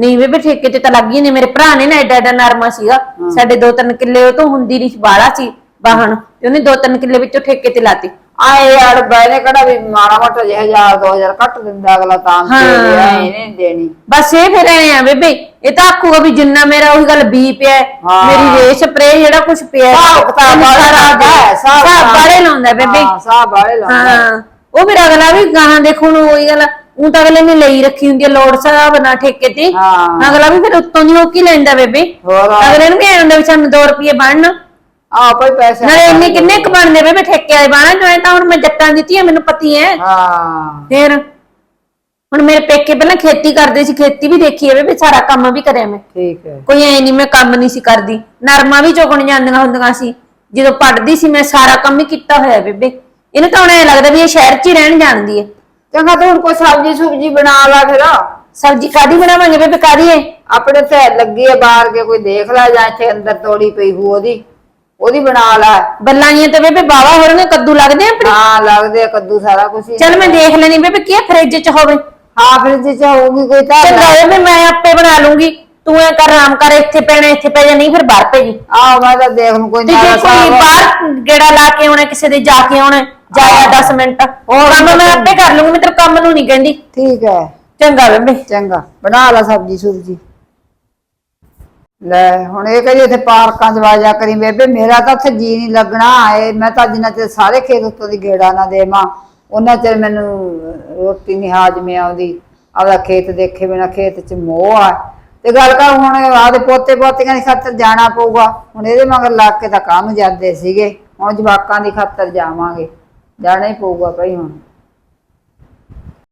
ਨਹੀਂ ਬੇਬੇ ਠੇਕੇ ਤੇ ਤਾਂ ਲੱਗੀ ਨੇ ਮੇਰੇ ਭਰਾ ਨੇ ਨਾ ਐਡਾ ਐਡਾ ਨਰਮਾ ਸੀਗਾ। ਸਾਡੇ ਦੋ ਤਿੰਨ ਕਿੱਲੇ ਉਹ ਤੋਂ ਹੁੰਦੀ ਨਹੀਂ ਬਾਲਾ ਸੀ ਬਾਹਣ ਤੇ ਉਹਨੇ ਦੋ ਤਿੰਨ ਕਿੱਲੇ ਵਿੱਚੋਂ ਠੇਕੇ ਤੇ ਲਾਤੀ। ਆਏ ਯਾਰ ਬੈਨੇ ਕਿਹੜਾ ਵੀ ਮਾੜਾ ਮੋਟਾ ਜਿਹਾ ਹਜ਼ਾਰ 2000 ਘੱਟ ਦਿੰਦਾ ਅਗਲਾ ਤਾਂ ਦੇ ਦੇਣੀ। ਬਸ ਇਹ ਫਿਰ ਐ ਆ ਬੇਬੇ ਇਹ ਤਾਂ ਆਖੂਗਾ ਵੀ ਜਿੰਨਾ ਮੇਰਾ ਉਹੀ ਗੱਲ ਬੀ ਪਿਆ ਹੈ, ਹਾਂ। ਮੇਰੀ ਰੇ ਸਪਰੇ ਜਿਹੜਾ ਕੁਝ ਪਿਆ ਹੈ, ਹਿਸਾਬ ਕਿਤਾਬ ਉਹਨੂੰ ਵਾਲੇ ਸਾਰਾ ਲਾਉਂਦਾ ਹੈ, ਹਿਸਾਬ ਹਿਸਾਬ ਕਿਤਾਬ। ਵਾਲੇ ਲਾਉਂਦਾ ਬੇਬੇ। ਹਾਂ ਸਾਹ ਬਾਲੇ ਲਾਉਂਦਾ ਹਾਂ। ਉਹ ਫਿਰ ਅਗਲਾ ਵੀ ਗਾਹਾਂ ਦੇਖੋ ਨੂੰ ਉਹੀ ਗੱਲ ਉਹ ਤਾਂ ਅਗਲੇ ਨੇ ਲਈ ਰੱਖੀ ਹੁੰਦੀ ਹੈ ਲੋੜ ਸਾਹਿਬ ਨਾ ਠੇਕੇ ਤੇ। ਹਾਂ। ਅਗਲਾ ਵੀ ਫਿਰ ਉੱਤੋਂ ਦੀ ਉਹ ਕੀ ਲੈਂਦਾ ਬੇਬੇ। ਹੋਰ ਅਗਲੇ ਨੂੰ ਵੀ ਐਂ ਹੁੰਦਾ ਵੀ ਸਾਨੂੰ 2 ਰੁਪਏ ਬਣਨ। ਆ ਕੋਈ ਪੈਸੇ ਨਾਲੇ ਇੰਨੇ ਕਿੰਨੇ ਕੁ ਬਣਦੇ ਬੇਬੇ ਠੇਕੇ ਵਾਲੇ? ਬਾਣਾ ਜੋ ਤਾਂ ਹੁਣ ਮੈਂ ਜੱਟਾਂ ਦਿੱਤੀ ਹੈ ਮੈਨੂੰ ਪਤੀ ਹੈ ਹਾਂ। ਫਿਰ ਹੁਣ ਮੇਰੇ ਪੇਕੇ ਪਹਿਲਾਂ ਖੇਤੀ ਕਰਦੇ ਸੀ ਖੇਤੀ ਵੀ ਦੇਖੀ ਹੈ ਬੇਬੇ ਸਾਰਾ ਕੰਮ ਵੀ ਕਰਿਆ ਮੈਂ। ਠੀਕ ਹੈ। ਕੋਈ ਐ ਨਹੀਂ ਮੈਂ ਕੰਮ ਨਹੀਂ ਸੀ ਕਰਦੀ। ਨਰਮਾ ਵੀ ਚੁਗਣ ਜਾਂਦੀਆਂ ਹੁੰਦੀਆਂ ਸੀ। ਜਦੋਂ ਪੜਦੀ ਸੀ ਮੈਂ ਸਾਰਾ ਕੰਮ ਹੀ ਕੀਤਾ ਹੋਇਆ ਬੇਬੇ। ਇਹਨੂੰ ਤਾਂ ਹੁਣ ਐ ਲੱਗਦਾ ਵੀ ਇਹ ਸ਼ਹਿਰ 'ਚ ਹੀ ਰਹਿਣ ਜਾਣਦੀ ਹੈ ਚੰਗਾ ਤੂੰ ਹੁਣ ਕੋਈ ਸਬਜੀ ਸੁਬਜੀ ਬਣਾ ਲਾ ਫਿਰ। ਸਬਜ਼ੀ ਕਾਦੀ ਬਣਾਵਾਂਗੇ ਬੇਬੇ ਕਾਦੀ ਹੈ ਆਪਣੇ ਤੇ ਲੱਗੀ ਹੈ ਬਾਹਰ ਕੇ ਕੋਈ ਦੇਖ ਲੈ ਜਾਂ ਇੱਥੇ ਅੰਦਰ ਤੋੜੀ ਪਈ ਹੋ ਉਹਦੀ। ਉਹਦੀ ਬਣਾ ਲਾ। ਬੱਲਾਂੀਆਂ ਤੇ ਬੇਬੇ ਬਾਵਾ ਹੋ ਰਹੀਆਂ ਕੱਦੂ ਲੱਗਦੇ ਆ ਆਪਣੇ? ਹਾਂ ਲੱਗਦੇ ਆ ਕੱਦੂ ਸਾਰਾ ਕੁਝ ਚੱਲ ਮੈਂ ਦੇਖ ਲੈਣੀ ਬੇਬੇ ਕੀ ਫ੍ਰਿਜ 'ਚ ਹੋਵੇ। ਹਾਂ ਫਿਰ ਜੇ ਹੋਊਗੀ ਕੋਈ ਤਾਂ। ਚੰਗਾ ਬੇਬੇ ਮੈਂ ਆਪੇ ਬਣਾ ਲੂੰਗੀ। ਤੂੰ ਐ ਕਰ ਆਰਾਮ ਕਰ ਇੱਥੇ ਪੈਣਾ ਇੱਥੇ ਪੈ ਜਾ ਨਹੀਂ ਫਿਰ ਬਾਹਰ ਪੈ ਜੀ। ਆ ਮੈਂ ਤਾਂ ਦੇਖ ਲੂੰ ਕੋਈ ਤੇ ਜੇ ਕੋਈ ਬਾਹਰ ਗੇੜਾ ਲਾ ਕੇ ਆਉਣਾ ਕਿਸੇ ਦੇ ਜਾ ਕੇ ਆਉਣਾ ਜਾਇਆ 10 ਮਿੰਟ। ਹੋਰ ਕੰਮ ਮੈਂ ਆਪੇ ਕਰ ਲੂੰਗੀ ਮੈਂ ਤੇਰੇ ਕੰਮ ਨੂੰ ਨਹੀਂ ਕਹਿੰਦੀ। ਠੀਕ ਹੈ। ਚੰਗਾ ਬੇਬੇ। ਚੰਗਾ। ਬਣਾ ਲਾ ਸਬਜੀ ਸੁਬਜੀ। ਲੈ ਹੁਣ ਇਹ ਕਹੀ ਇੱਥੇ ਪਾਰਕਾਂ 'ਚ ਵਾਜਾ ਕਰੀ। ਬੇਬੇ ਮੇਰਾ ਤਾਂ ਉੱਥੇ ਜੀ ਨਹੀਂ ਲੱਗਣਾ। ਏ ਮੈਂ ਤਾਂ ਜਿੰਨਾ ਚਿਰ ਸਾਰੇ ਖੇਤ ਉੱਤੋਂ ਦੀ ਗੇੜਾ ਨਾ ਦੇਵਾਂ ਉਹਨਾਂ ਚਿਰ ਮੈਨੂੰ ਰੋਟੀ ਨਹੀਂ ਹਾਜ਼ਮੇ ਆਉਂਦੀ। ਆਪਦਾ ਖੇਤ ਦੇਖੇ ਬਿਨਾ ਖੇਤ 'ਚ ਮੋਹ ਆ। ਤੇ ਗੱਲ ਕਰ, ਹੁਣ ਆਦੇ ਪੋਤੇ ਪੋਤੀਆਂ ਦੀ ਖਾਤਰ ਜਾਣਾ ਪਊਗਾ। ਹੁਣ ਇਹਦੇ ਮਗਰ ਲੱਗ ਕੇ ਤਾਂ ਕੰਮ ਜਾਂਦੇ ਸੀਗੇ। ਹੁਣ ਜਵਾਕਾਂ ਦੀ ਖਾਤਰ ਜਾਵਾਂਗੇ। ਜਾਣਾ ਹੀ ਪਊਗਾ ਭਾਈ ਹੁਣ।